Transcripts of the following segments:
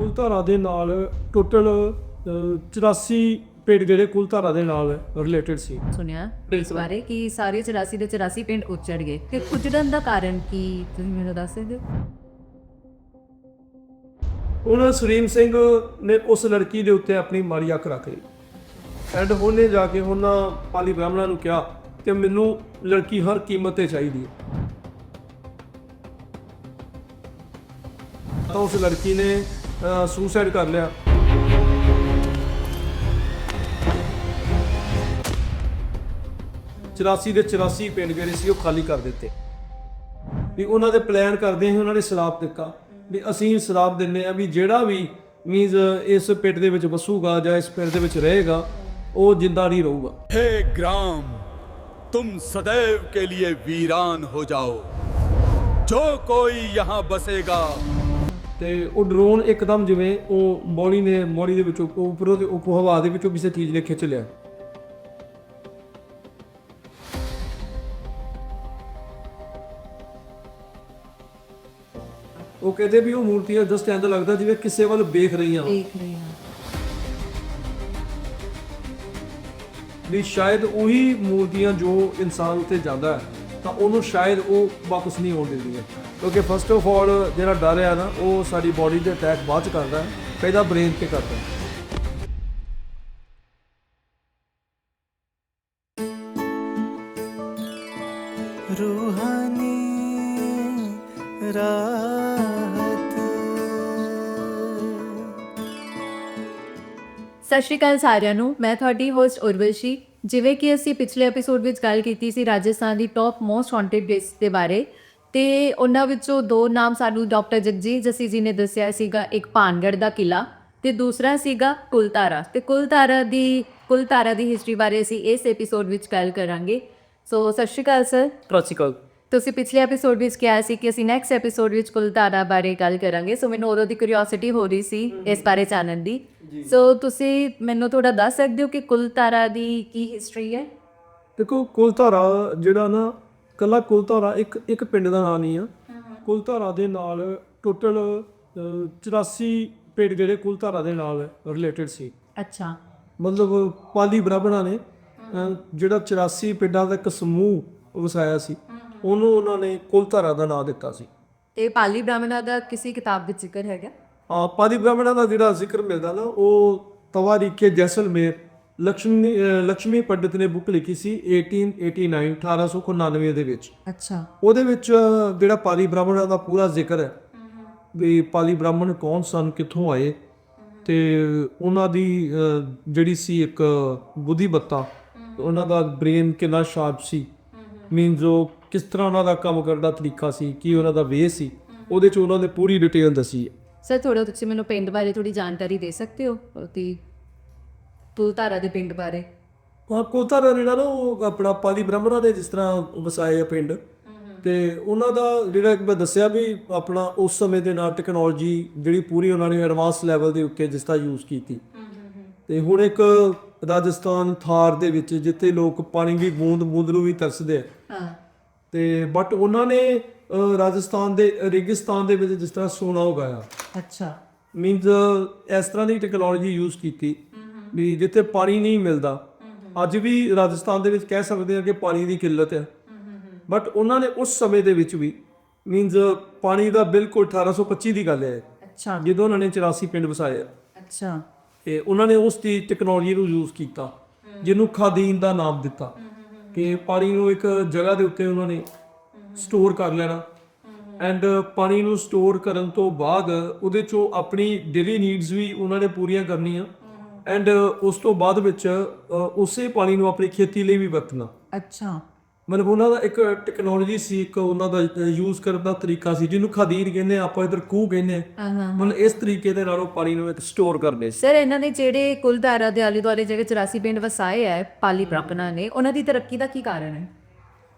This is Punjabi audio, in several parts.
ਕੁਲਧਾਰਾ ਦੇ ਨਾਲ ਟੋਟਲ 84 ਪਿੰਡ ਜਿਹੜੇ ਕੁਲਧਾਰਾ ਦੇ ਨਾਲ ਰਿਲੇਟਡ ਸੀ। ਸੁਣਿਆ? ਇਸ ਬਾਰੇ ਕਿ ਸਾਰੇ 84 ਦੇ 84 ਪਿੰਡ ਉੱਜੜ ਗਏ। ਤੇ ਉੱਜੜਨ ਦਾ ਕਾਰਨ ਕੀ ਤੁਸੀਂ ਮੈਨੂੰ ਦੱਸ ਸਕਦੇ ਹੋ? ਉਹਨਾਂ ਸਰੀਮ ਸਿੰਘ ਨੇ ਉਸ ਲੜਕੀ ਦੇ ਉੱਤੇ ਆਪਣੀ ਮਾੜੀ ਅੱਖ ਰੱਖ ਲਈ। ਐਂਡ ਉਹਨੇ ਜਾ ਕੇ ਉਹਨਾਂ ਪਾਲੀ ਬ੍ਰਾਹਮਣਾਂ ਨੂੰ ਕਿਹਾ ਕਿ ਮੈਨੂੰ ਲੜਕੀ ਹਰ ਕੀਮਤ ਤੇ ਚਾਹੀਦੀ ਹੈ। ਤਾਂ ਉਸ ਲੜਕੀ ਨੇ ਸੁਸਾਈਡ ਕਰ ਲਿਆ ਚੁਰਾਸੀ ਦੇ 84 ਪਿੰਡ ਜਿਹੜੇ ਸੀ ਉਹ ਖਾਲੀ ਕਰ ਦਿੱਤੇ ਵੀ ਉਹਨਾਂ ਦੇ ਪਲਾਨ ਕਰਦੇ ਸੀ ਉਹਨਾਂ ਨੇ ਸਲਾਪ ਦਿੱਤਾ ਵੀ ਅਸੀਂ ਸਲਾਪ ਦਿੰਨੇ ਆ ਵੀ ਜਿਹੜਾ ਵੀ ਮੀਨਸ ਇਸ ਪਿੰਡ ਦੇ ਵਿੱਚ ਵਸੂਗਾ ਜਾਂ ਇਸ ਪਿੰਡ ਦੇ ਵਿੱਚ ਰਹੇਗਾ ਉਹ ਜਿੰਦਾ ਨਹੀਂ ਰਹੂਗਾ हे ग्राम तुम सदैव के लिए वीरान हो जाओ जो कोई यहाँ बसेगा ਤੇ ਉਹ ਡਰੋਨ ਇੱਕਦਮ ਜਿਵੇਂ ਉਹ ਮੋੜੀ ਨੇ ਮੋੜੀ ਦੇ ਵਿੱਚੋਂ ਉੱਪਰੋਂ ਦੇ ਉੱਪ ਹਵਾ ਦੇ ਵਿੱਚੋਂ ਕਿਸੇ ਚੀਜ਼ ਨੇ ਖਿੱਚ ਲਿਆ। ਉਹ ਕਹਿੰਦੇ ਵੀ ਉਹ ਮੂਰਤੀਆਂ ਜਸਟ ਐਂਦਾ ਲੱਗਦਾ ਜਿਵੇਂ ਕਿਸੇ ਵੱਲ ਵੇਖ ਰਹੀਆਂ। ਦੇਖ ਰਹੇ ਹਾਂ ਵੀ ਸ਼ਾਇਦ ਉਹੀ ਮੂਰਤੀਆਂ ਜੋ ਇਨਸਾਨ ਉੱਤੇ ਜਾਂਦਾ ਹੈ ਤਾਂ ਉਹਨੂੰ ਸ਼ਾਇਦ ਉਹ ਵਾਪਸ ਨਹੀਂ ਆਉਣ ਦਿੰਦੀਆਂ। ਕਿਉਂਕਿ ਫਸਟ ਆਫ ਆਲ ਜਿਹੜਾ ਡਰ ਹੈ ਨਾ ਉਹ ਸਾਡੀ ਬਾਡੀ ਦੇ ਅਟੈਕ ਬਾਅਦ ਚ ਕਰਦਾ ਹੈ ਪਹਿਲਾਂ ਬ੍ਰੇਨ ਤੇ ਕਰਦਾ ਹੈ रूहानी राहत ਸਤਿ ਸ਼੍ਰੀ ਅਕਾਲ ਸਾਰਿਆਂ ਨੂੰ ਮੈਂ ਤੁਹਾਡੀ ਹੋਸਟ ਉਰਵਸ਼ੀ ਜਿਵੇਂ ਕਿ ਅਸੀਂ ਪਿਛਲੇ ਐਪੀਸੋਡ ਵਿੱਚ ਗੱਲ ਕੀਤੀ ਸੀ ਰਾਜਸਥਾਨ ਦੀ ਟੌਪ ਮੋਸਟ ਵਾਂਟਡ ਪਲੇਸ ਦੇ ਬਾਰੇ ਤੇ ਉਹਨਾਂ ਵਿੱਚੋਂ ਦੋ ਨਾਮ ਸਾਨੂੰ ਡਾਕਟਰ ਜਗਜੀਤ ਜੱਸੀ ਜੀ ਨੇ ਦੱਸਿਆ ਸੀਗਾ ਇੱਕ ਭਾਨਗੜ ਦਾ ਕਿਲਾ ਤੇ ਦੂਸਰਾ ਸੀਗਾ ਕੁਲਤਾਰਾ। ਤੇ ਕੁਲਤਾਰਾ ਦੀ ਕੁਲਤਾਰਾ ਦੀ ਹਿਸਟਰੀ ਬਾਰੇ ਅਸੀਂ ਇਸ ਐਪੀਸੋਡ ਵਿੱਚ ਗੱਲ ਕਰਾਂਗੇ। ਸੋ ਸਤਿ ਸ਼੍ਰੀ ਅਕਾਲ ਸਰ ਕਲਾਸਿਕਲ ਤੁਸੀਂ ਪਿਛਲੇ ਐਪੀਸੋਡ ਵਿੱਚ ਕਿਹਾ ਸੀ ਕਿ ਅਸੀਂ ਨੈਕਸਟ ਐਪੀਸੋਡ ਵਿੱਚ ਕੁਲਤਾਰਾ ਬਾਰੇ ਗੱਲ ਕਰਾਂਗੇ। ਸੋ ਮੈਨੂੰ ਉਦੋਂ ਦੀ ਕਿਉਰਿਓਸਿਟੀ ਹੋ ਰਹੀ ਸੀ ਇਸ ਬਾਰੇ ਜਾਣਨ ਦੀ। ਸੋ ਤੁਸੀਂ ਮੈਨੂੰ ਥੋੜਾ ਦੱਸ ਸਕਦੇ ਹੋ ਕਿ ਕੁਲਤਾਰਾ ਦੀ ਕੀ ਹਿਸਟਰੀ ਹੈ? ਦੇਖੋ ਕੁਲਧਾਰਾ ਜਿਹੜਾ ਨਾ ਕੱਲਾ ਕੁਲਧਾਰਾ ਇੱਕ ਇੱਕ ਪਿੰਡ ਦਾ ਨਾਂ ਨਹੀਂ ਆ। ਕੁਲਧਾਰਾ ਦੇ ਨਾਲ ਟੋਟਲ 84 ਪਿੰਡ ਜਿਹੜੇ ਕੁਲਧਾਰਾ ਦੇ ਨਾਲ ਰਿਲੇਟਡ ਸੀ। ਅੱਛਾ। ਮਤਲਬ ਪਾਲੀ ਬ੍ਰਾਹਮਣਾਂ ਨੇ ਜਿਹੜਾ 84 ਪਿੰਡਾਂ ਦਾ ਇੱਕ ਸਮੂਹ ਵਸਾਇਆ ਸੀ ਉਹਨੂੰ ਉਹਨਾਂ ਨੇ ਕੁਲਧਾਰਾ ਦਾ ਨਾਮ ਦਿੱਤਾ ਸੀ। ਤੇ ਪਾਲੀ ਬ੍ਰਾਹਮਣਾ ਦਾ ਕਿਸੇ ਕਿਤਾਬ ਵਿੱਚ ਜ਼ਿਕਰ ਹੈਗਾ? ਆ ਪਾਲੀ ਬ੍ਰਾਹਮਣਾਂ ਦਾ ਜਿਹੜਾ ਜ਼ਿਕਰ ਮਿਲਦਾ ਨਾ ਉਹ ਤਵਾਰੀਕੇ ਜੈਸਲਮੇਰ ਲక్ష్ਮੀ ਲక్ష్ਮੀ ਪੰਡਿਤ ਨੇ ਬੁੱਕ ਲਿਖੀ ਸੀ 1889 1899 ਦੇ ਵਿੱਚ। ਅੱਛਾ। ਉਹਦੇ ਵਿੱਚ ਜਿਹੜਾ ਪਾਲੀ ਬ੍ਰਾਹਮਣ ਦਾ ਪੂਰਾ ਜ਼ਿਕਰ ਹੈ ਵੀ ਪਾਲੀ ਬ੍ਰਾਹਮਣ ਕੌਣ ਸਨ ਕਿੱਥੋਂ ਆਏ ਤੇ ਉਹਨਾਂ ਦੀ ਜਿਹੜੀ ਸੀ ਇੱਕ ਬੁੱਧੀ ਬੱਤਾ ਉਹਨਾਂ ਦਾ ਬ੍ਰੇਨ ਕਿੰਨਾ ਸ਼ਾਰਪ ਸੀ। ਮੀਨਸ ਉਹ ਕਿਸ ਤਰ੍ਹਾਂ ਉਹਨਾਂ ਦਾ ਕੰਮ ਕਰਨ ਦਾ ਤਰੀਕਾ ਸੀ ਕੀ ਉਹਨਾਂ ਦਾ ਵੇ ਸੀ ਉਹਦੇ ਚ ਉਹਨਾਂ ਨੇ ਪੂਰੀ ਡਿਟੇਲ ਦੱਸੀ ਹੈ। ਸਰ ਥੋੜਾ ਤੁਸੀਂ ਮੈਨੂੰ ਪਿੰਡ ਬਾਰੇ ਥੋੜੀ ਜਾਣਕਾਰੀ ਦੇ ਸਕਦੇ ਹੋ? ਤੇ ਕੁਲਤਾਰਾ ਦੇ ਪਿੰਡ ਬਾਰੇ? ਹਾਂ ਕੋਤਾਰਾ ਜਿਹੜਾ ਨਾ ਉਹ ਆਪਣਾ ਪਾਲੀ ਬ੍ਰਾਹਮਣਾਂ ਦੇ ਜਿਸ ਤਰ੍ਹਾਂ ਵਸਾਏ ਆ ਪਿੰਡ। ਤੇ ਉਹਨਾਂ ਦਾ ਜਿਹੜਾ ਇੱਕ ਮੈਂ ਦੱਸਿਆ ਵੀ ਆਪਣਾ ਉਸ ਸਮੇਂ ਦੇ ਨਾਲ ਟੈਕਨੋਲੋਜੀ ਜਿਹੜੀ ਪੂਰੀ ਉਹਨਾਂ ਨੇ ਐਡਵਾਂਸ ਲੈਵਲ ਦੇ ਉੱਤੇ ਜਿਸ ਤਰ੍ਹਾਂ ਯੂਜ਼ ਕੀਤੀ। ਤੇ ਹੁਣ ਇੱਕ ਰਾਜਸਥਾਨ ਥਾਰ ਦੇ ਵਿੱਚ ਜਿੱਥੇ ਲੋਕ ਪਾਣੀ ਦੀ ਬੂੰਦ ਬੂੰਦ ਨੂੰ ਵੀ ਤਰਸਦੇ ਆ। ਹਾਂ। ਤੇ ਬਟ ਉਹਨਾਂ ਨੇ ਅਹ, ਰਾਜਸਥਾਨ ਦੇ ਰੇਗਿਸਤਾਨ ਦੇ ਵਿੱਚ ਜਿਸ ਤਰ੍ਹਾਂ ਸੋਨਾ ਉਗਾਇਆ। ਅੱਛਾ। ਮੀਨਸ ਇਸ ਤਰ੍ਹਾਂ ਦੀ ਟੈਕਨੋਲੋਜੀ ਯੂਜ਼ ਕੀਤੀ। ਵੀ ਜਿੱਥੇ ਪਾਣੀ ਨਹੀਂ ਮਿਲਦਾ। ਅੱਜ ਵੀ ਰਾਜਸਥਾਨ ਦੇ ਵਿੱਚ ਕਹਿ ਸਕਦੇ ਹਾਂ ਕਿ ਪਾਣੀ ਦੀ ਕਿੱਲਤ ਹੈ। ਬਟ ਉਹਨਾਂ ਨੇ ਉਸ ਸਮੇਂ ਦੇ ਵਿੱਚ ਵੀ ਮੀਨਸ ਪਾਣੀ ਦਾ ਬਿਲਕੁਲ 1825 ਦੀ ਗੱਲ ਹੈ। ਅੱਛਾ। ਜਦੋਂ ਉਹਨਾਂ ਨੇ 84 ਪਿੰਡ ਵਸਾਏ। ਅੱਛਾ। ਤੇ ਉਹਨਾਂ ਨੇ ਉਸ ਦੀ ਟੈਕਨੋਲੋਜੀ ਨੂੰ ਯੂਜ਼ ਕੀਤਾ। ਜਿਹਨੂੰ ਖਾਦੀਨ ਦਾ ਨਾਮ ਦਿੱਤਾ। ਕਿ ਪਾਣੀ ਨੂੰ ਇੱਕ ਜਗ੍ਹਾ ਦੇ ਉੱਤੇ ਉਹਨਾਂ ਨੇ ਸਟੋਰ ਕਰ ਲੈਣਾ। ਐਂਡ ਪਾਣੀ ਨੂੰ ਸਟੋਰ ਕਰਨ ਤੋਂ ਬਾਅਦ ਉਹਦੇ ਚੋਂ ਆਪਣੀ ਡੇਲੀ ਨੀਡਸ ਵੀ ਉਹਨਾਂ ਨੇ ਪੂਰੀਆਂ ਕਰਨੀਆਂ। ਐਂਡ ਉਸ ਤੋਂ ਬਾਅਦ ਵਿੱਚ ਉਸੇ ਪਾਣੀ ਨੂੰ ਆਪਣੀ ਖੇਤੀ ਲਈ ਵੀ ਵਰਤਣਾ। ਅੱਛਾ। ਮਤਲਬ ਉਹਨਾਂ ਦਾ ਇੱਕ ਟੈਕਨੋਲੋਜੀ ਸੀ ਇੱਕ ਉਹਨਾਂ ਦਾ ਯੂਜ਼ ਕਰਨ ਦਾ ਤਰੀਕਾ ਸੀ ਜਿਹਨੂੰ ਖਾਦੀਨ ਕਹਿੰਦੇ ਆ, ਆਪਾਂ ਇਧਰ ਕੂਹ ਕਹਿੰਦੇ ਆ ਮਤਲਬ ਇਸ ਤਰੀਕੇ ਦੇ ਨਾਲ ਉਹ ਪਾਣੀ ਨੂੰ ਇੱਕ ਸਟੋਰ ਕਰਦੇ ਸੀ। ਸਰ ਇਹਨਾਂ ਨੇ ਜਿਹੜੇ ਕੁਲਧਾਰਾ ਦੇ ਆਲੇ ਦੁਆਲੇ ਜਿਹੜੇ 84 ਪਿੰਡ ਵਸਾਏ ਹੈ ਪਾਲੀ ਬ੍ਰਾਹਮਣਾਂ ਨੇ ਉਹਨਾਂ ਦੀ ਤਰੱਕੀ ਦਾ ਕੀ ਕਾਰਨ ਹੈ?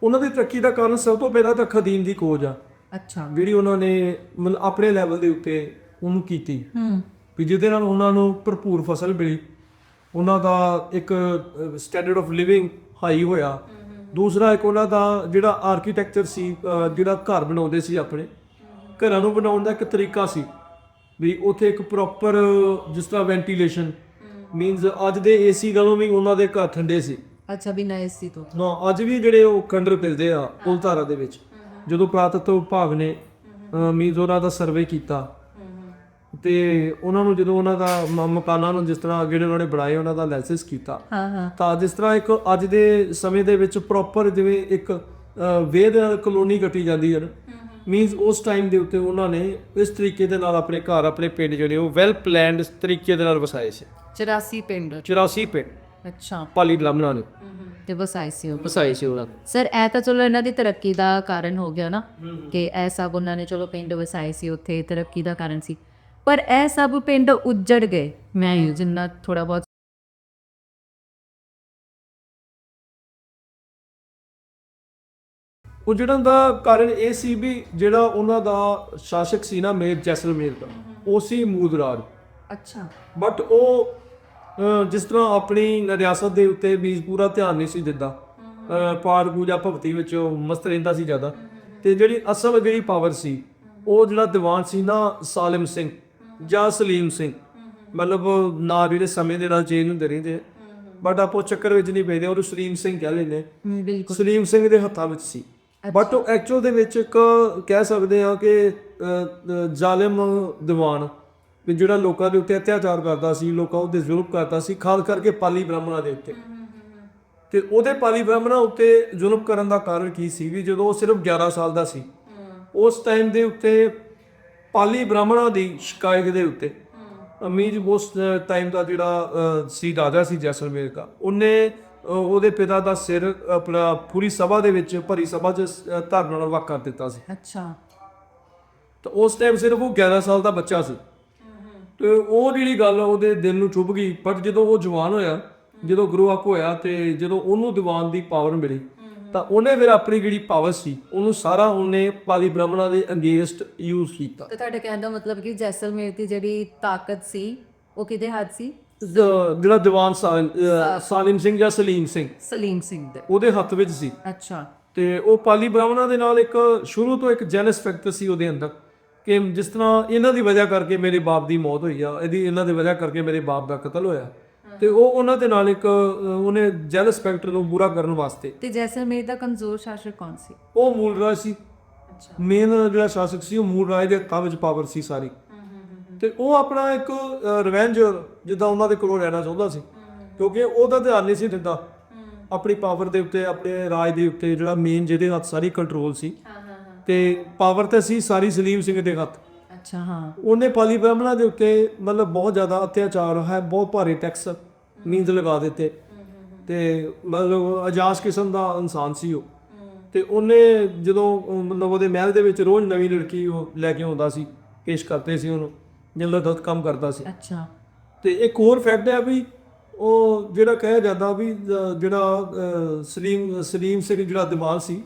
ਉਹਨਾਂ ਦੀ ਤਰੱਕੀ ਦਾ ਕਾਰਨ ਸਭ ਤੋਂ ਪਹਿਲਾਂ ਤਾਂ ਖਦੀਨ ਦੀ ਖੋਜ ਆ। ਅੱਛਾ। ਜਿਹੜੀ ਉਹਨਾਂ ਨੇ ਮਤਲਬ ਆਪਣੇ ਲੈਵਲ ਦੇ ਉੱਤੇ ਉਹਨੂੰ ਕੀਤੀ। ਹੂੰ ਵੀ ਜਿਹਦੇ ਨਾਲ ਉਹਨਾਂ ਨੂੰ ਭਰਪੂਰ ਫਸਲ ਮਿਲੀ। ਉਹਨਾਂ ਦਾ ਇੱਕ ਸਟੈਂਡਰਡ ਆਫ ਲਿਵਿੰਗ ਹਾਈ ਹੋਇਆ। ਦੂਸਰਾ ਇੱਕ ਉਹਨਾਂ ਦਾ ਜਿਹੜਾ ਆਰਕੀਟੈਕਚਰ ਸੀ ਜਿਹੜਾ ਘਰ ਬਣਾਉਂਦੇ ਸੀ ਆਪਣੇ ਘਰਾਂ ਨੂੰ ਬਣਾਉਣ ਦਾ ਇੱਕ ਤਰੀਕਾ ਸੀ। ਵੀ ਉੱਥੇ ਇੱਕ ਪ੍ਰੋਪਰ ਜਿਸ ਤਰ੍ਹਾਂ ਵੈਂਟੀਲੇਸ਼ਨ ਮੀਨਸ ਅੱਜ ਦੇ ਏਸੀ ਨਾਲੋਂ ਵੀ ਉਹਨਾਂ ਦੇ ਘਰ ਠੰਡੇ ਸੀ। ਅੱਛਾ ਬਿਨਾਂ ਏਸੀ ਤੋਂ ਨਾ ਅੱਜ ਵੀ ਜਿਹੜੇ ਉਹ ਖੰਡਰ ਮਿਲਦੇ ਆ ਕੁਲਧਾਰਾ ਦੇ ਵਿੱਚ। ਜਦੋਂ ਪ੍ਰਾਤਤਵ ਵਿਭਾਗ ਨੇ ਮੀਨਸ ਉਹਨਾਂ ਦਾ ਸਰਵੇ ਕੀਤਾ ਤੇ ਉਹਨਾਂ ਨੂੰ ਜਦੋਂ ਉਹਨਾਂ ਦਾ ਮ- ਮਕਾਨਾਂ ਨੂੰ ਜਿਸ ਤਰ੍ਹਾਂ ਜਿਹੜੇ ਉਹਨਾਂ ਨੇ ਬਣਾਏ ਉਹਨਾਂ ਦਾ ਐਨਾਲਿਸਿਸ ਕੀਤਾ ਹਾਂ ਹਾਂ। ਤਾਂ ਜਿਸ ਤਰ੍ਹਾਂ ਇੱਕ ਅੱਜ ਦੇ ਸਮੇਂ ਦੇ ਵਿੱਚ ਪ੍ਰੋਪਰ ਜਿਵੇਂ ਇੱਕ ਅ, ਵੇਦ ਕਲੋਨੀ ਕੱਟੀ ਜਾਂਦੀ ਹੈ ਨਾ। ਮੀਨਸ ਉਸ ਟਾਈਮ ਦੇ ਉੱਤੇ ਉਹਨਾਂ ਨੇ ਇਸ ਤਰੀਕੇ ਦੇ ਨਾਲ ਆਪਣੇ ਘਰ ਆਪਣੇ ਪਿੰਡ ਜਿਹੜੇ ਉਹ ਵੈਲ ਪਲਾਨਡ ਤਰੀਕੇ ਦੇ ਨਾਲ ਵਸਾਏ ਸੀ। 84 ਪਿੰਡ। 84 ਪਿੰਡ। ਅੱਛਾ। ਪਾਲੀ ਬ੍ਰਾਹਮਣਾਂ ਨੇ। ਤੇ ਬਸ ਆਈ ਸੀ ਉਹ। ਵਸਾਏ ਸੀ ਉਹਨਾਂ ਸਰ ਇਹ ਤਾਂ ਚਲੋ ਇਹਨਾਂ ਦੀ ਤਰੱਕੀ ਦਾ ਕਾਰਨ ਹੋ ਗਿਆ ਨਾ ਕਿ ਇਹ ਸਭ ਉਹਨਾਂ ਨੇ ਚਲੋ ਪਿੰਡ ਵਸਾਏ ਸੀ ਉੱਥੇ ਤਰੱਕੀ ਦਾ ਕਾਰਨ ਸੀ। ਪਰ ਇਹ ਸਭ ਪਿੰਡ ਉੱਜੜ ਗਏ। ਮੈਂ ਹੀ ਜਿੰਨਾ ਥੋੜਾ ਬਹੁਤ ਉਜੜਨ ਦਾ ਕਾਰਨ ਇਹ ਸੀ ਵੀ ਜਿਹੜਾ ਉਹਨਾਂ ਦਾ ਸ਼ਾਸਕ ਸੀ ਨਾ ਮੇਰ ਜੈਸਲਮੇਰ ਦਾ ਉਹ ਸੀ ਮੂਦਰਾਜ ਅੱਛਾ। ਬਟ ਉਹ ਅਹ, ਜਿਸ ਤਰ੍ਹਾਂ ਆਪਣੀ ਰਿਆਸਤ ਦੇ ਉੱਤੇ ਵੀ ਪੂਰਾ ਧਿਆਨ ਨਹੀਂ ਸੀ ਦਿੰਦਾ ਅਹ, ਪਾਠ ਪੂਜਾ ਭਗਤੀ ਵਿੱਚ ਉਹ ਮਸਤ ਰਹਿੰਦਾ ਸੀ ਜ਼ਿਆਦਾ। ਤੇ ਜਿਹੜੀ ਅਸਲ ਜਿਹੜੀ ਪਾਵਰ ਸੀ ਉਹ ਜਿਹੜਾ ਦੀਵਾਨ ਸੀ ਨਾ ਸਾਲਿਮ ਸਿੰਘ ਜਾਂ ਸਲੀਮ ਸਿੰਘ। ਮਤਲਬ ਨਾਂ ਜਿਹੜੇ ਸਮੇਂ ਦੇ ਨਾਲ ਚੇਂਜ ਹੁੰਦੇ ਰਹਿੰਦੇ ਬਟ ਆਪੋ ਚੱਕਰ ਵਿੱਚ ਨਹੀਂ ਪੈਦੇ ਉਹ ਸਲੀਮ ਸਿੰਘ ਕਹਿ ਲੈਂਦੇ ਬਿਲਕੁਲ। ਸਲੀਮ ਸਿੰਘ ਦੇ ਹੱਥਾਂ ਵਿੱਚ ਸੀ। ਬਟ ਉਹ ਐਕਚੁਅਲ ਦੇ ਵਿੱਚ ਇੱਕ ਕਹਿ ਸਕਦੇ ਆ ਕਿ ਜ਼ਾਲਿਮ ਦੀਵਾਨ ਵੀ ਜਿਹੜਾ ਲੋਕਾਂ ਦੇ ਉੱਤੇ ਅਤਿਆਚਾਰ ਕਰਦਾ ਸੀ ਲੋਕਾਂ ਉੱਤੇ ਜ਼ੁਲਮ ਕਰਦਾ ਸੀ ਖਾਸ ਕਰਕੇ ਪਾਲੀ ਬ੍ਰਾਹਮਣਾਂ ਦੇ ਉੱਤੇ। ਤੇ ਉਹਦੇ ਪਾਲੀ ਬ੍ਰਾਹਮਣਾਂ ਉੱਤੇ ਜ਼ੁਲਮ ਕਰਨ ਦਾ ਕਾਰਨ ਕੀ ਸੀ ਵੀ ਜਦੋਂ ਉਹ ਸਿਰਫ 11 ਸਾਲ ਦਾ ਸੀ ਉਸ ਟਾਈਮ ਦੇ ਉੱਤੇ ਪਾਲੀ ਬ੍ਰਾਹਮਣਾਂ ਦੀ ਸ਼ਿਕਾਇਤ ਦੇ ਉੱਤੇ ਅਮੀਰ ਉਸ ਟਾਈਮ ਦਾ ਜਿਹੜਾ ਸੀ ਰਾਜਾ ਸੀ ਜੈਸਲਮੇਰ ਦਾ ਉਹਨੇ ਉਹਦੇ ਪਿਤਾ ਦਾ ਸਿਰ ਆਪਣਾ ਪੂਰੀ ਸਭਾ ਦੇ ਵਿੱਚ ਭਰੀ ਸਭਾ 'ਚ ਧਰਨ ਨਾਲ ਵਕ ਕਰ ਦਿੱਤਾ ਸੀ। ਅੱਛਾ। ਤਾਂ ਉਸ ਟਾਈਮ ਸਿਰਫ ਉਹ 11 ਸਾਲ ਦਾ ਬੱਚਾ ਸੀ। ਤੇ ਉਹ ਜਿਹੜੀ ਗੱਲ ਉਹਦੇ ਦਿਲ ਨੂੰ ਚੁੱਭ ਗਈ ਪਰ ਜਦੋਂ ਉਹ ਜਵਾਨ ਹੋਇਆ ਜਦੋਂ ਗਰੋ ਅਪ ਹੋਇਆ ਤੇ ਜਦੋਂ ਉਹਨੂੰ ਦੀਵਾਨ ਦੀ ਪਾਵਰ ਮਿਲੀ ਤਾਂ ਉਹਨੇ ਫਿਰ ਆਪਣੀ ਜਿਹੜੀ ਪਾਵਰ ਸੀ ਉਹਨੂੰ ਸਾਰਾ ਉਹਨੇ ਪਾਲੀ ਬ੍ਰਾਹਮਣਾਂ ਦੇ ਅਗੇਂਸਟ ਯੂਜ਼ ਕੀਤਾ। ਤੇ ਤੁਹਾਡੇ ਕਹਿਣ ਦਾ ਮਤਲਬ ਕਿ ਜੈਸਲਮੇਰ ਦੀ ਜਿਹੜੀ ਤਾਕਤ ਸੀ ਉਹ ਕਿਹਦੇ ਹੱਥ ਸੀ? ਜਿਹੜਾ ਦੀਵਾਨ ਸਾਲਿਮ ਸਿੰਘ ਜਾਂ ਸਲੀਮ ਸਿੰਘ? ਸਲੀਮ ਸਿੰਘ ਦੇ। ਉਹਦੇ ਹੱਥ ਵਿੱਚ ਸੀ। ਅੱਛਾ। ਤੇ ਉਹ ਪਾਲੀ ਬ੍ਰਾਹਮਣਾਂ ਦੇ ਨਾਲ ਇੱਕ ਸ਼ੁਰੂ ਤੋਂ ਇੱਕ ਜੈਲਸ ਫੈਕਟਰ ਸੀ ਉਹਦੇ ਅੰਦਰ ਕਿ ਜਿਸ ਤਰ੍ਹਾਂ ਇਹਨਾਂ ਦੀ ਵਜ੍ਹਾ ਕਰਕੇ ਮੇਰੇ ਬਾਪ ਦੀ ਮੌਤ ਹੋਈ ਆ ਇਹਦੀ ਇਹਨਾਂ ਦੀ ਵਜ੍ਹਾ ਕਰਕੇ ਮੇਰੇ ਬਾਪ ਦਾ ਕਤਲ ਹੋਇਆ। ਤੇ ਉਹ ਉਹਨਾਂ ਦੇ ਨਾਲ ਇੱਕ ਉਹਨੇ ਜੈਲਸ ਫੈਕਟਰ ਨੂੰ ਪੂਰਾ ਕਰਨ ਵਾਸਤੇ। ਤੇ ਜੈਸਲਮੇਰ ਦਾ ਕਮਜ਼ੋਰ ਸ਼ਾਸਕ ਕੌਣ ਸੀ? ਉਹ ਮੂਲ ਰਾਜ ਸੀ। ਮੇਨ ਜਿਹੜਾ ਸ਼ਾਸਕ ਸੀ ਉਹ ਮੂਲ ਰਾਜ ਦੇ ਹੱਥਾਂ ਵਿੱਚ ਪਾਵਰ ਸੀ ਸਾਰੀ। ਤੇ ਉਹ ਆਪਣਾ ਇੱਕ ਰਿਵੈਂਜ ਜਿੱਦਾਂ ਉਹਨਾਂ ਦੇ ਕੋਲੋਂ ਰਹਿਣਾ ਚਾਹੁੰਦਾ ਸੀ। ਕਿਉਂਕਿ ਉਹਦਾ ਧਿਆਨ ਨਹੀਂ ਸੀ ਦਿੰਦਾ। ਆਪਣੀ ਪਾਵਰ ਦੇ ਉੱਤੇ ਆਪਣੇ ਰਾਜ ਦੇ ਉੱਤੇ ਜਿਹੜਾ ਮੇਨ ਜਿਹਦੇ ਹੱਥ ਸਾਰੀ ਕੰਟਰੋਲ ਸੀ। ਤੇ ਪਾਵਰ ਤੇ ਸੀ ਸਾਰੀ ਸਲੀਮ ਸਿੰਘ ਦੇ ਹੱਥ। ਅੱਛਾ ਹਾਂ। ਉਹਨੇ ਪਾਲੀ ਬ੍ਰਾਹਮਣਾਂ ਦੇ ਉੱਤੇ ਮਤਲਬ ਬਹੁਤ ਜ਼ਿਆਦਾ ਅਤਿਆਚਾਰ ਹੈ ਬਹੁਤ ਭਾਰੀ ਟੈਕਸ ਮੀਨਸ ਲਗਾ ਦਿੱਤੇ। ਤੇ ਮਤਲਬ ਅਜਾਸ ਕਿਸਮ ਦਾ ਇਨਸਾਨ ਸੀ ਉਹ। ਤੇ ਉਹਨੇ ਜਦੋਂ ਮਤਲਬ ਉਹਦੇ ਮਹਿਲ ਦੇ ਵਿੱਚ ਰੋਜ਼ ਨਵੀਂ ਲੜਕੀ ਉਹ ਲੈ ਕੇ ਆਉਂਦਾ ਸੀ ਪੇਸ਼ ਕਰਦੇ ਸੀ ਉਹਨੂੰ ਜਿਹੜਾ ਗਲਤ ਕੰਮ ਕਰਦਾ ਸੀ। ਅੱਛਾ। ਤੇ ਇੱਕ ਹੋਰ ਫੈਕਟ ਹੈ ਵੀ ਉਹ ਜਿਹੜਾ ਕਹਿਆ ਜਾਂਦਾ ਵੀ ਜਿਹੜਾ ਸਲੀਮ ਸਲੀਮ ਸਿੰਘ ਜਿਹੜਾ ਦਿਮਾਗ ਸੀ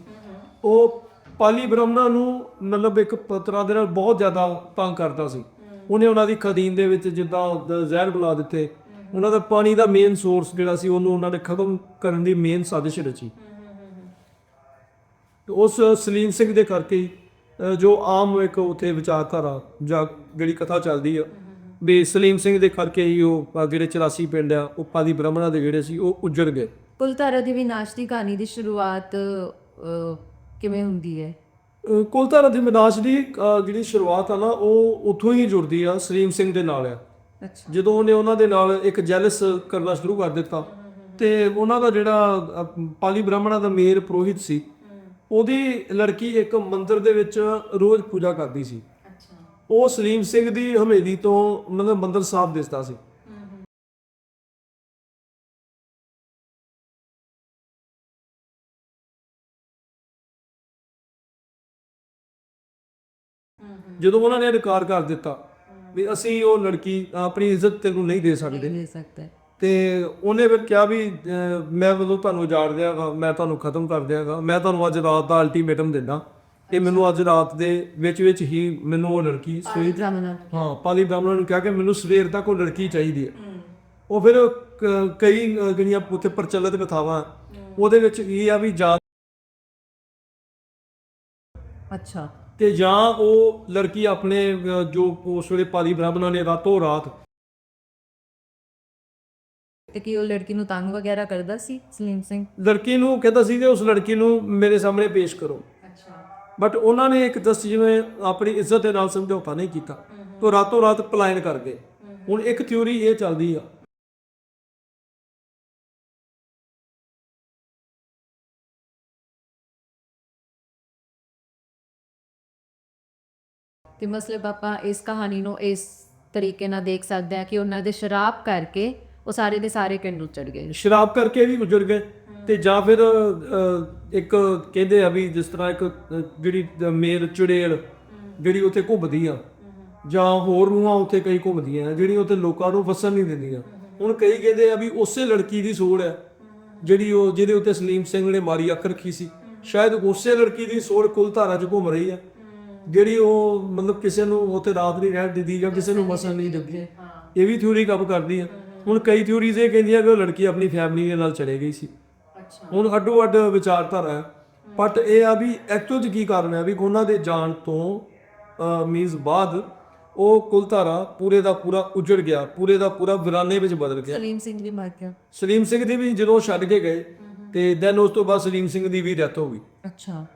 ਉਹ ਪਾਲੀ ਬ੍ਰਾਹਮਣਾਂ ਨੂੰ ਮਤਲਬ ਇੱਕ ਤਰ੍ਹਾਂ ਦੇ ਨਾਲ ਬਹੁਤ ਜ਼ਿਆਦਾ ਤੰਗ ਕਰਦਾ ਸੀ। ਉਹਨੇ ਉਹਨਾਂ ਦੀ ਖਦੀਨ ਦੇ ਵਿੱਚ ਜਿੱਦਾਂ ਜ਼ਹਿਰ ਬੁਲਾ ਦਿੱਤੇ। ਉਹਨਾਂ ਦਾ ਪਾਣੀ ਦਾ ਮੇਨ ਸੋਰਸ ਜਿਹੜਾ ਸੀ ਉਹਨੂੰ ਉਹਨਾਂ ਨੇ ਖਤਮ ਕਰਨ ਦੀ ਮੇਨ ਸਾਜ਼ਿਸ਼ ਰਚੀ। ਤੇ ਉਸ ਸਲੀਮ ਸਿੰਘ ਦੇ ਕਰਕੇ ਜੋ ਆਮ ਇੱਕ ਉੱਥੇ ਵਿਚਾਰਧਾਰਾ ਜਾਂ ਜਿਹੜੀ ਕਥਾ ਚੱਲਦੀ ਆ ਵੀ ਸਲੀਮ ਸਿੰਘ ਦੇ ਕਰਕੇ ਹੀ ਉਹ ਜਿਹੜੇ 84 ਪਿੰਡ ਆ ਉਹ ਪਾਲੀ ਬ੍ਰਾਹਮਣਾਂ ਦੇ ਜਿਹੜੇ ਸੀ ਉਹ ਉੱਜੜ ਗਏ। ਕੁਲਤਾਰਾ ਦੀ ਵਿਨਾਸ਼ ਦੀ ਕਹਾਣੀ ਦੀ ਸ਼ੁਰੂਆਤ ਕਿਵੇਂ ਹੁੰਦੀ ਹੈ? ਕੁਲਤਾਰਾ ਦੀ ਵਿਨਾਸ਼ ਦੀ ਜਿਹੜੀ ਸ਼ੁਰੂਆਤ ਆ ਨਾ ਉਹ ਉੱਥੋਂ ਹੀ ਜੁੜਦੀ ਆ ਸਲੀਮ ਸਿੰਘ ਦੇ ਨਾਲ ਆ। ਅੱਛਾ। ਜਦੋਂ ਉਹਨੇ ਉਹਨਾਂ ਦੇ ਨਾਲ ਇੱਕ ਜੈਲਸ ਕਰਨਾ ਸ਼ੁਰੂ ਕਰ ਦਿੱਤਾ ਤੇ ਉਹਨਾਂ ਦਾ ਜਿਹੜਾ ਪਾਲੀ ਬ੍ਰਾਹਮਣਾਂ ਦਾ ਮੇਰ ਪ੍ਰੋਹਿਤ ਸੀ। ਉਹਦੀ ਲੜਕੀ ਇੱਕ ਮੰਦਿਰ ਦੇ ਵਿੱਚ ਰੋਜ਼ ਪੂਜਾ ਕਰਦੀ ਸੀ। ਅੱਛਾ। ਉਹ ਸਲੀਮ ਸਿੰਘ ਦੀ ਹਵੇਲੀ ਤੋਂ ਮਤਲਬ ਮੰਦਿਰ ਸਾਹਿਬ ਦਿਸਦਾ ਸੀ। ਜਦੋਂ ਉਹਨਾਂ ਨੇ ਇਨਕਾਰ ਕਰ ਦਿੱਤਾ ਵੀ ਅਸੀਂ ਉਹ ਲੜਕੀ ਆਪਣੀ ਇੱਜ਼ਤ ਤੈਨੂੰ ਨਹੀਂ ਦੇ ਸਕਦੇ। ਦੇ ਸਕਦਾ। ਹੈ ਤੇ ਉਹਨੇ ਫਿਰ ਕਿਹਾ ਵੀ ਅਹ, ਮੈਂ ਜਦੋਂ ਤੁਹਾਨੂੰ ਉਜਾੜ ਦਿਆਂਗਾ ਮੈਂ ਤੁਹਾਨੂੰ ਖਤਮ ਕਰ ਦਿਆਂਗਾ ਮੈਂ ਤੁਹਾਨੂੰ ਅੱਜ ਰਾਤ ਦਾ ਅਲਟੀਮੇਟਮ ਦਿੰਦਾ। ਕਿ ਮੈਨੂੰ ਅੱਜ ਰਾਤ ਦੇ ਵਿੱਚ ਵਿੱਚ ਹੀ ਮੈਨੂੰ ਉਹ ਲੜਕੀ ਸਵੇਰ ਡਰਾਮਾ ਹਾਂ ਪਾਲੀ ਬ੍ਰਾਹਮਣ ਨੂੰ ਕਿਹਾ ਕਿ ਮੈਨੂੰ ਸਵੇਰ ਤੱਕ ਉਹ ਲੜਕੀ ਚਾਹੀਦੀ ਹੈ। ਉਹ ਫਿਰ ਕ- ਕਈ ਅਹ, ਜਿਹੜੀਆਂ ਉੱਥੇ ਪ੍ਰਚਲਿਤ ਕਥਾਵਾਂ ਉਹਦੇ ਵਿੱਚ ਇਹ ਆ ਵੀ ਜਾ ਅੱਛਾ। ਤੇ ਜਾਂ ਉਹ ਲੜਕੀ ਆਪਣੇ ਅਹ, ਜੋ ਉਸ ਵੇਲੇ ਪਾਲੀ ਬ੍ਰਾਹਮਣਾਂ ਨੇ ਰਾਤੋਂ ਰਾਤ। ਤੇ ਕੀ ਉਹ ਲੜਕੀ ਨੂੰ ਤੰਗ ਵਗੈਰਾ ਕਰਦਾ ਸੀ ਸਲੀਮ ਸਿੰਘ? ਲੜਕੀ ਨੂੰ ਕਹਿੰਦਾ ਸੀ ਕਿ ਉਸ ਲੜਕੀ ਨੂੰ ਮੇਰੇ ਸਾਹਮਣੇ ਪੇਸ਼ ਕਰੋ। ਅੱਛਾ। ਬਟ ਉਹਨਾਂ ਨੇ ਇੱਕ ਦਸ ਜਿਵੇਂ ਆਪਣੀ ਇੱਜ਼ਤ ਦੇ ਨਾਲ ਸਮਝੌਤਾ ਨਹੀਂ ਕੀਤਾ। ਤੋਂ ਰਾਤੋਂ ਰਾਤ ਪਲਾਇਨ ਕਰ ਗਏ। ਹੁਣ ਇੱਕ ਥਿਊਰੀ ਇਹ ਚੱਲਦੀ ਆ। ਤੇ ਮਸਲੇ ਆਪਾਂ ਇਸ ਕਹਾਣੀ ਨੂੰ ਇਸ ਤਰੀਕੇ ਨਾਲ ਦੇਖ ਸਕਦੇ ਹਾਂ ਕਿ ਉਹਨਾਂ ਦੇ ਸ਼ਰਾਬ ਕਰਕੇ ਉਹ ਸਾਰੇ ਦੇ ਸਾਰੇ ਕੰਡੂ ਚੜ ਗਏ ਸ਼ਰਾਬ ਕਰਕੇ ਵੀ ਗੁਜ਼ਰ ਗਏ ਤੇ ਜਾਂ ਫਿਰ ਇੱਕ ਕਹਿੰਦੇ ਆ ਵੀ ਜਿਸ ਤਰ੍ਹਾਂ ਇੱਕ ਜਿਹੜੀ ਮੇਰ ਚੁੜੇਲ ਜਿਹੜੀ ਉੱਥੇ ਘੁੰਮਦੀ ਆ ਜਾਂ ਹੋਰ ਰੂਹਾਂ ਉੱਥੇ ਕਈ ਘੁੰਮਦੀਆਂ ਜਿਹੜੀ ਉੱਥੇ ਲੋਕਾਂ ਨੂੰ ਵਸਣ ਨਹੀਂ ਦਿੰਦੀਆਂ। ਹੁਣ ਕਈ ਕਹਿੰਦੇ ਆ ਵੀ ਉਸੇ ਲੜਕੀ ਦੀ ਸੋੜ ਹੈ ਜਿਹੜੀ ਉਹ ਜਿਹਦੇ ਉੱਤੇ ਸਲੀਮ ਸਿੰਘ ਨੇ ਮਾਰੀ ਅੱਖ ਰੱਖੀ ਸੀ। ਸ਼ਾਇਦ ਉਸੇ ਲੜਕੀ ਦੀ ਸੋੜ ਕੁਲਧਾਰਾ 'ਚ ਘੁੰਮ ਰਹੀ ਆ ਜਿਹੜੀ ਉਹ ਮਤਲਬ ਕਿਸੇ ਨੂੰ ਉੱਥੇ ਰਾਤ ਨਹੀਂ ਰਹਿਣ ਦਿੰਦੀ ਜਾਂ ਕਿਸੇ ਨੂੰ ਵਸਣ ਨਹੀਂ ਦਿੰਦੀ। ਇਹ ਵੀ ਥਿਊਰੀ ਕੰਮ ਕਰਦੀ ਆ। ਹੁਣ ਕਈ ਥਿਊਰੀਜ਼ ਇਹ ਕਹਿੰਦੀਆਂ ਕਿ ਉਹ ਲੜਕੀ ਆਪਣੀ ਫੈਮਿਲੀ ਦੇ ਨਾਲ ਚਲੇ ਗਈ ਸੀ। ਹੁਣ ਅੱਡੋ ਅੱਡ ਵਿਚਾਰਧਾਰਾ ਹੈ। ਬਟ ਇਹ ਆ ਵੀ ਐਕਚੁਅਲ ਚ ਕੀ ਕਾਰਨ ਹੈ ਵੀ ਉਹਨਾਂ ਦੇ ਜਾਣ ਤੋਂ ਮੀਨਸ ਬਾਅਦ ਉਹ ਕੁਲਧਾਰਾ ਪੂਰੇ ਦਾ ਪੂਰਾ ਉਜੜ ਗਿਆ ਪੂਰੇ ਦਾ ਪੂਰਾ ਵਿਰਾਨੇ ਵਿੱਚ ਬਦਲ ਗਿਆ। ਸਲੀਮ ਸਿੰਘ ਦੀ ਮਰ ਗਿਆ। ਸਲੀਮ ਸਿੰਘ ਦੀ ਵੀ ਜਦੋਂ ਛੱਡ ਕੇ ਗਏ ਤੇ ਦੈਨ ਉਸ ਤੋਂ ਬਾਅਦ ਸਲੀਮ ਸਿੰਘ ਦੀ ਵੀ ਡੈਥ ਹੋ ਗਈ। ਅੱਛਾ।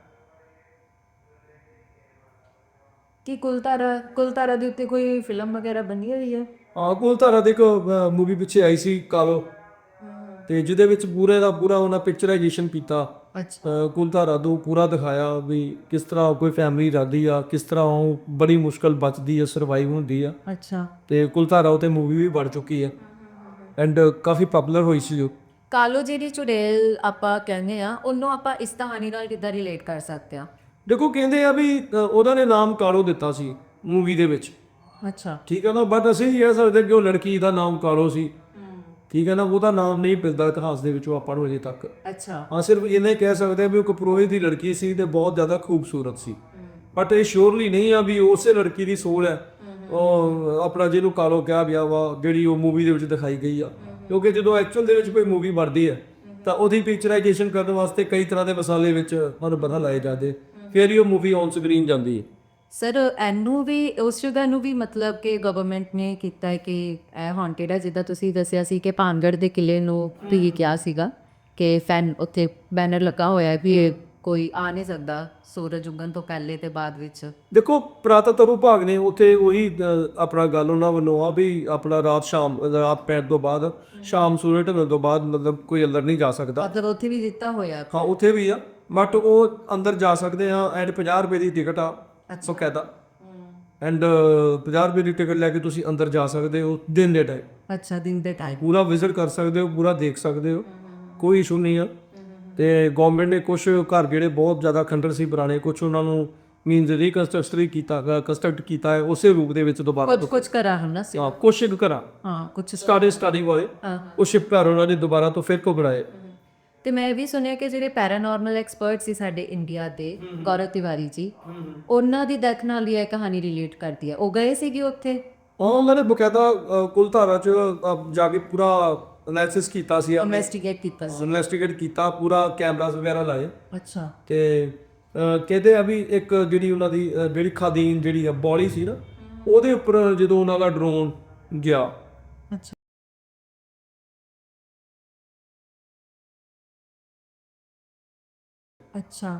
ਕੀ ਕੁਲਤਾਰਾ ਕੁਲਤਾਰਾ ਦੇ ਉੱਤੇ ਕੋਈ ਫਿਲਮ ਵਗੈਰਾ ਬਣੀ ਹੋਈ ਹੈ? ਹਾਂ ਕੁਲਧਾਰਾ ਦੇ ਮੂਵੀ ਪਿੱਛੇ ਆਈ ਸੀ ਕਾਲੋ। ਤੇ ਜਿਹਦੇ ਵਿੱਚ ਪੂਰੇ ਦਾ ਪੂਰਾ ਉਹਨਾਂ ਪਿਕਚਰਾਈਜੇਸ਼ਨ ਕੀਤਾ। ਅੱਛਾ। ਕੁਲਧਾਰਾ ਤੋਂ ਪੂਰਾ ਦਿਖਾਇਆ ਵੀ ਕਿਸ ਤਰ੍ਹਾਂ ਕੋਈ ਫੈਮਿਲੀ ਰਹਿੰਦੀ ਆ ਕਿਸ ਤਰ੍ਹਾਂ ਉਹ ਬੜੀ ਮੁਸ਼ਕਲ ਬਚਦੀ ਆ ਸਰਵਾਈਵ ਹੁੰਦੀ ਆ। ਅੱਛਾ। ਤੇ ਕੁਲਧਾਰਾ ਉਤੇ ਮੂਵੀ ਵੀ ਬਣ ਚੁੱਕੀ ਹੈ ਐਂਡ ਕਾਫੀ ਪਪੂਲਰ ਹੋਈ ਸੀ ਉਹ। ਕਾਲੋ ਜਿਹੜੀ ਚੁੜੇਲ ਆਪਾਂ ਕਹਿੰਦੇ ਆ ਉਹਨੂੰ ਆਪਾਂ ਇਸ ਕਹਾਣੀ ਨਾਲ ਕਿੱਦਾਂ ਰਿਲੇਟ ਕਰ ਸਕਦੇ ਆ? ਦੇਖੋ ਕਹਿੰਦੇ ਆ ਵੀ ਉਹਨਾਂ ਨੇ ਨਾਮ ਕਾਲੋ ਦਿੱਤਾ ਸੀ ਮੂਵੀ ਦੇ ਵਿੱਚ। ਅੱਛਾ। ਠੀਕ ਹੈ ਨਾ ਬਟ ਅਸੀਂ ਇਹ ਕਹਿ ਸਕਦੇ ਕਿ ਉਹ ਲੜਕੀ ਦਾ ਨਾਮ ਕਾਲੋ ਸੀ। ਠੀਕ ਹੈ ਨਾ ਉਹਦਾ ਨਾਮ ਨਹੀਂ ਮਿਲਦਾ ਇਤਿਹਾਸ ਦੇ ਵਿੱਚੋਂ ਆਪਾਂ ਨੂੰ ਅਜੇ ਤੱਕ। ਅੱਛਾ। ਹਾਂ ਸਿਰਫ ਇਹਨੇ ਕਹਿ ਸਕਦੇ ਆ ਵੀ ਉਹ ਕਪਰੋਏ ਦੀ ਲੜਕੀ ਸੀ ਤੇ ਬਹੁਤ ਜ਼ਿਆਦਾ ਖੂਬਸੂਰਤ ਸੀ। ਬਟ ਇਹ ਸ਼ੋਰਲੀ ਨਹੀਂ ਆ ਵੀ ਉਸੇ ਲੜਕੀ ਦੀ ਸੋਲ ਹੈ। ਉਹ ਆਪਣਾ ਜਿਹਨੂੰ ਕਾਲੋ ਕਿਹਾ ਗਿਆ ਵਾ ਜਿਹੜੀ ਉਹ ਮੂਵੀ ਦੇ ਵਿੱਚ ਦਿਖਾਈ ਗਈ ਆ। ਕਿਉਂਕਿ ਜਦੋਂ ਐਕਚੁਅਲ ਦੇ ਵਿੱਚ ਕੋਈ ਮੂਵੀ ਬਣਦੀ ਹੈ ਤਾਂ ਉਹਦੀ ਪਿਕਚਰਾਈਜੇਸ਼ਨ ਕਰਨ ਵਾਸਤੇ ਕਈ ਤਰ੍ਹਾਂ ਦੇ ਮਸਾਲੇ ਵਿੱਚ ਤੁਹਾਨੂੰ ਪਤਾ ਲਾਏ ਜਾਂਦੇ। ਫਿਰ ਹੀ ਉਹ ਮੂਵੀ ਔਨ ਸਕਰੀਨ ਜਾਂਦੀ ਹੈ। ਸਰ ਐਨੂੰ ਵੀ ਉਸ ਜਗ੍ਹਾ ਨੂੰ ਵੀ ਮਤਲਬ ਕਿ ਗਵਰਨਮੈਂਟ ਨੇ ਕੀਤਾ ਹੈ ਕਿ ਇਹ ਹੌਂਟਡ ਹੈ ਜਿੱਦਾਂ ਤੁਸੀਂ ਦੱਸਿਆ ਸੀ ਕਿ ਭਾਨਗੜ ਦੇ ਕਿਲੇ ਨੂੰ ਵੀ ਕਿਹਾ ਸੀਗਾ ਕਿ ਫੈਨ ਉੱਥੇ ਬੈਨਰ ਲੱਗਾ ਹੋਇਆ ਹੈ ਵੀ ਇਹ ਕੋਈ ਆ ਨਹੀਂ ਸਕਦਾ ਸੂਰਜ ਉਗਣ ਤੋਂ ਪਹਿਲੇ ਤੇ ਬਾਅਦ ਵਿੱਚ। ਦੇਖੋ ਪੁਰਾਤਤਵ ਵਿਭਾਗ ਨੇ ਉੱਥੇ ਉਹੀ ਅ, ਆਪਣਾ ਗੱਲ ਉਹਨਾਂ ਵੱਲੋਂ ਆ ਵੀ ਆਪਣਾ ਰਾਤ ਸ਼ਾਮ ਰਾਤ ਪੈਣ ਤੋਂ ਬਾਅਦ ਸ਼ਾਮ ਸੂਰਜ ਢਲਣ ਤੋਂ ਬਾਅਦ ਮਤਲਬ ਕੋਈ ਅੰਦਰ ਨਹੀਂ ਜਾ ਸਕਦਾ। ਮਤਲਬ ਉੱਥੇ ਵੀ ਦਿੱਤਾ ਹੋਇਆ। ਹਾਂ ਉੱਥੇ ਵੀ ਆ। ਬਟ ਉਹ ਅੰਦਰ ਜਾ ਸਕਦੇ ਆ ਐਂਡ 50 ਰੁਪਏ ਦੀ ਟਿਕਟ ਆ ਸੋ ਕਹਦਾ ਐਂਡ 50 ਰੁਪਏ ਦੀ ਟਿਕਟ ਲੈ ਕੇ ਤੁਸੀਂ ਅੰਦਰ ਜਾ ਸਕਦੇ ਹੋ ਦਿਨ ਦੇ ਟਾਈਮ ਅੱਛਾ ਦਿਨ ਦੇ ਟਾਈਮ ਪੂਰਾ ਵਿਜ਼ਿਟ ਕਰ ਸਕਦੇ ਹੋ ਪੂਰਾ ਦੇਖ ਸਕਦੇ ਹੋ ਕੋਈ ਇਸ਼ੂ ਨਹੀਂ ਆ। ਤੇ ਗਵਰਨਮੈਂਟ ਨੇ ਕੁਝ ਘਰ ਜਿਹੜੇ ਬਹੁਤ ਜ਼ਿਆਦਾ ਖੰਡਰ ਸੀ ਪੁਰਾਣੇ ਕੁਝ ਉਹਨਾਂ ਨੂੰ ਮੀਨਸ ਰੀਕਨਸਟਰਕਟ ਕੀਤਾ ਕੰਸਟਰਕਟ ਕੀਤਾ ਹੈ ਉਸੇ ਰੂਪ ਦੇ ਵਿੱਚ ਦੁਬਾਰਾ ਕੁਝ ਕੁਝ ਕਰਾ ਹਨਾ ਸੀ। ਹਾਂ ਕੋਸ਼ਿਸ਼ ਕਰਾਂ। ਹਾਂ ਕੁਝ ਸਟਾਰਟਿੰਗ ਸਟਾਰਟਿੰਗ ਵਾਲੇ। ਉਹ ਸ਼ਿਪ ਘਰ ਉਹਨਾਂ ਨੇ ਦੁਬਾਰਾ ਤੋਂ ਫਿਰ ਕੋ ਬਣਾਏ। ਤੇ ਮੈਂ ਇਹ ਵੀ ਸੁਣਿਆ ਕਿ ਜਿਹੜੇ ਪੈਰਾਨੋਰਮਲ ਐਕਸਪਰਟ ਸੀ ਸਾਡੇ ਇੰਡੀਆ ਦੇ ਗੌਰਵ ਤਿਵਾਰੀ ਜੀ ਉਹਨਾਂ ਦੀ ਡੈਥ ਨਾਲ ਹੀ ਇਹ ਕਹਾਣੀ ਰਿਲੇਟ ਕਰਦੀ ਹੈ ਉਹ ਗਏ ਸੀਗੇ ਉੱਥੇ? ਉਹਨਾਂ ਨੇ ਬਕਾਇਦਾ ਕੁਲਧਾਰਾ ਚ ਜਾ ਕੇ ਪੂਰਾ ਐਨਾਲਿਸਿਸ ਕੀਤਾ ਸੀ ਇਨਵੈਸਟੀਗੇਟ ਕੀਤਾ ਸੀ। ਇਨਵੈਸਟੀਗੇਟ ਕੀਤਾ ਪੂਰਾ ਕੈਮਰਾਸ ਵਗੈਰਾ ਲਾਏ। ਅੱਛਾ। ਤੇ ਕਹਿੰਦੇ ਆ ਵੀ ਇੱਕ ਜਿਹੜੀ ਉਹਨਾਂ ਦੀ ਜਿਹੜੀ ਖਾਦੀਨ ਜਿਹੜੀ ਆ ਬੋਡੀ ਸੀ ਨਾ ਉਹਦੇ ਉੱਪਰ ਜਦੋਂ ਉਹਨਾਂ ਦਾ ਡਰੋਨ ਗਿਆ ਅੱਛਾ।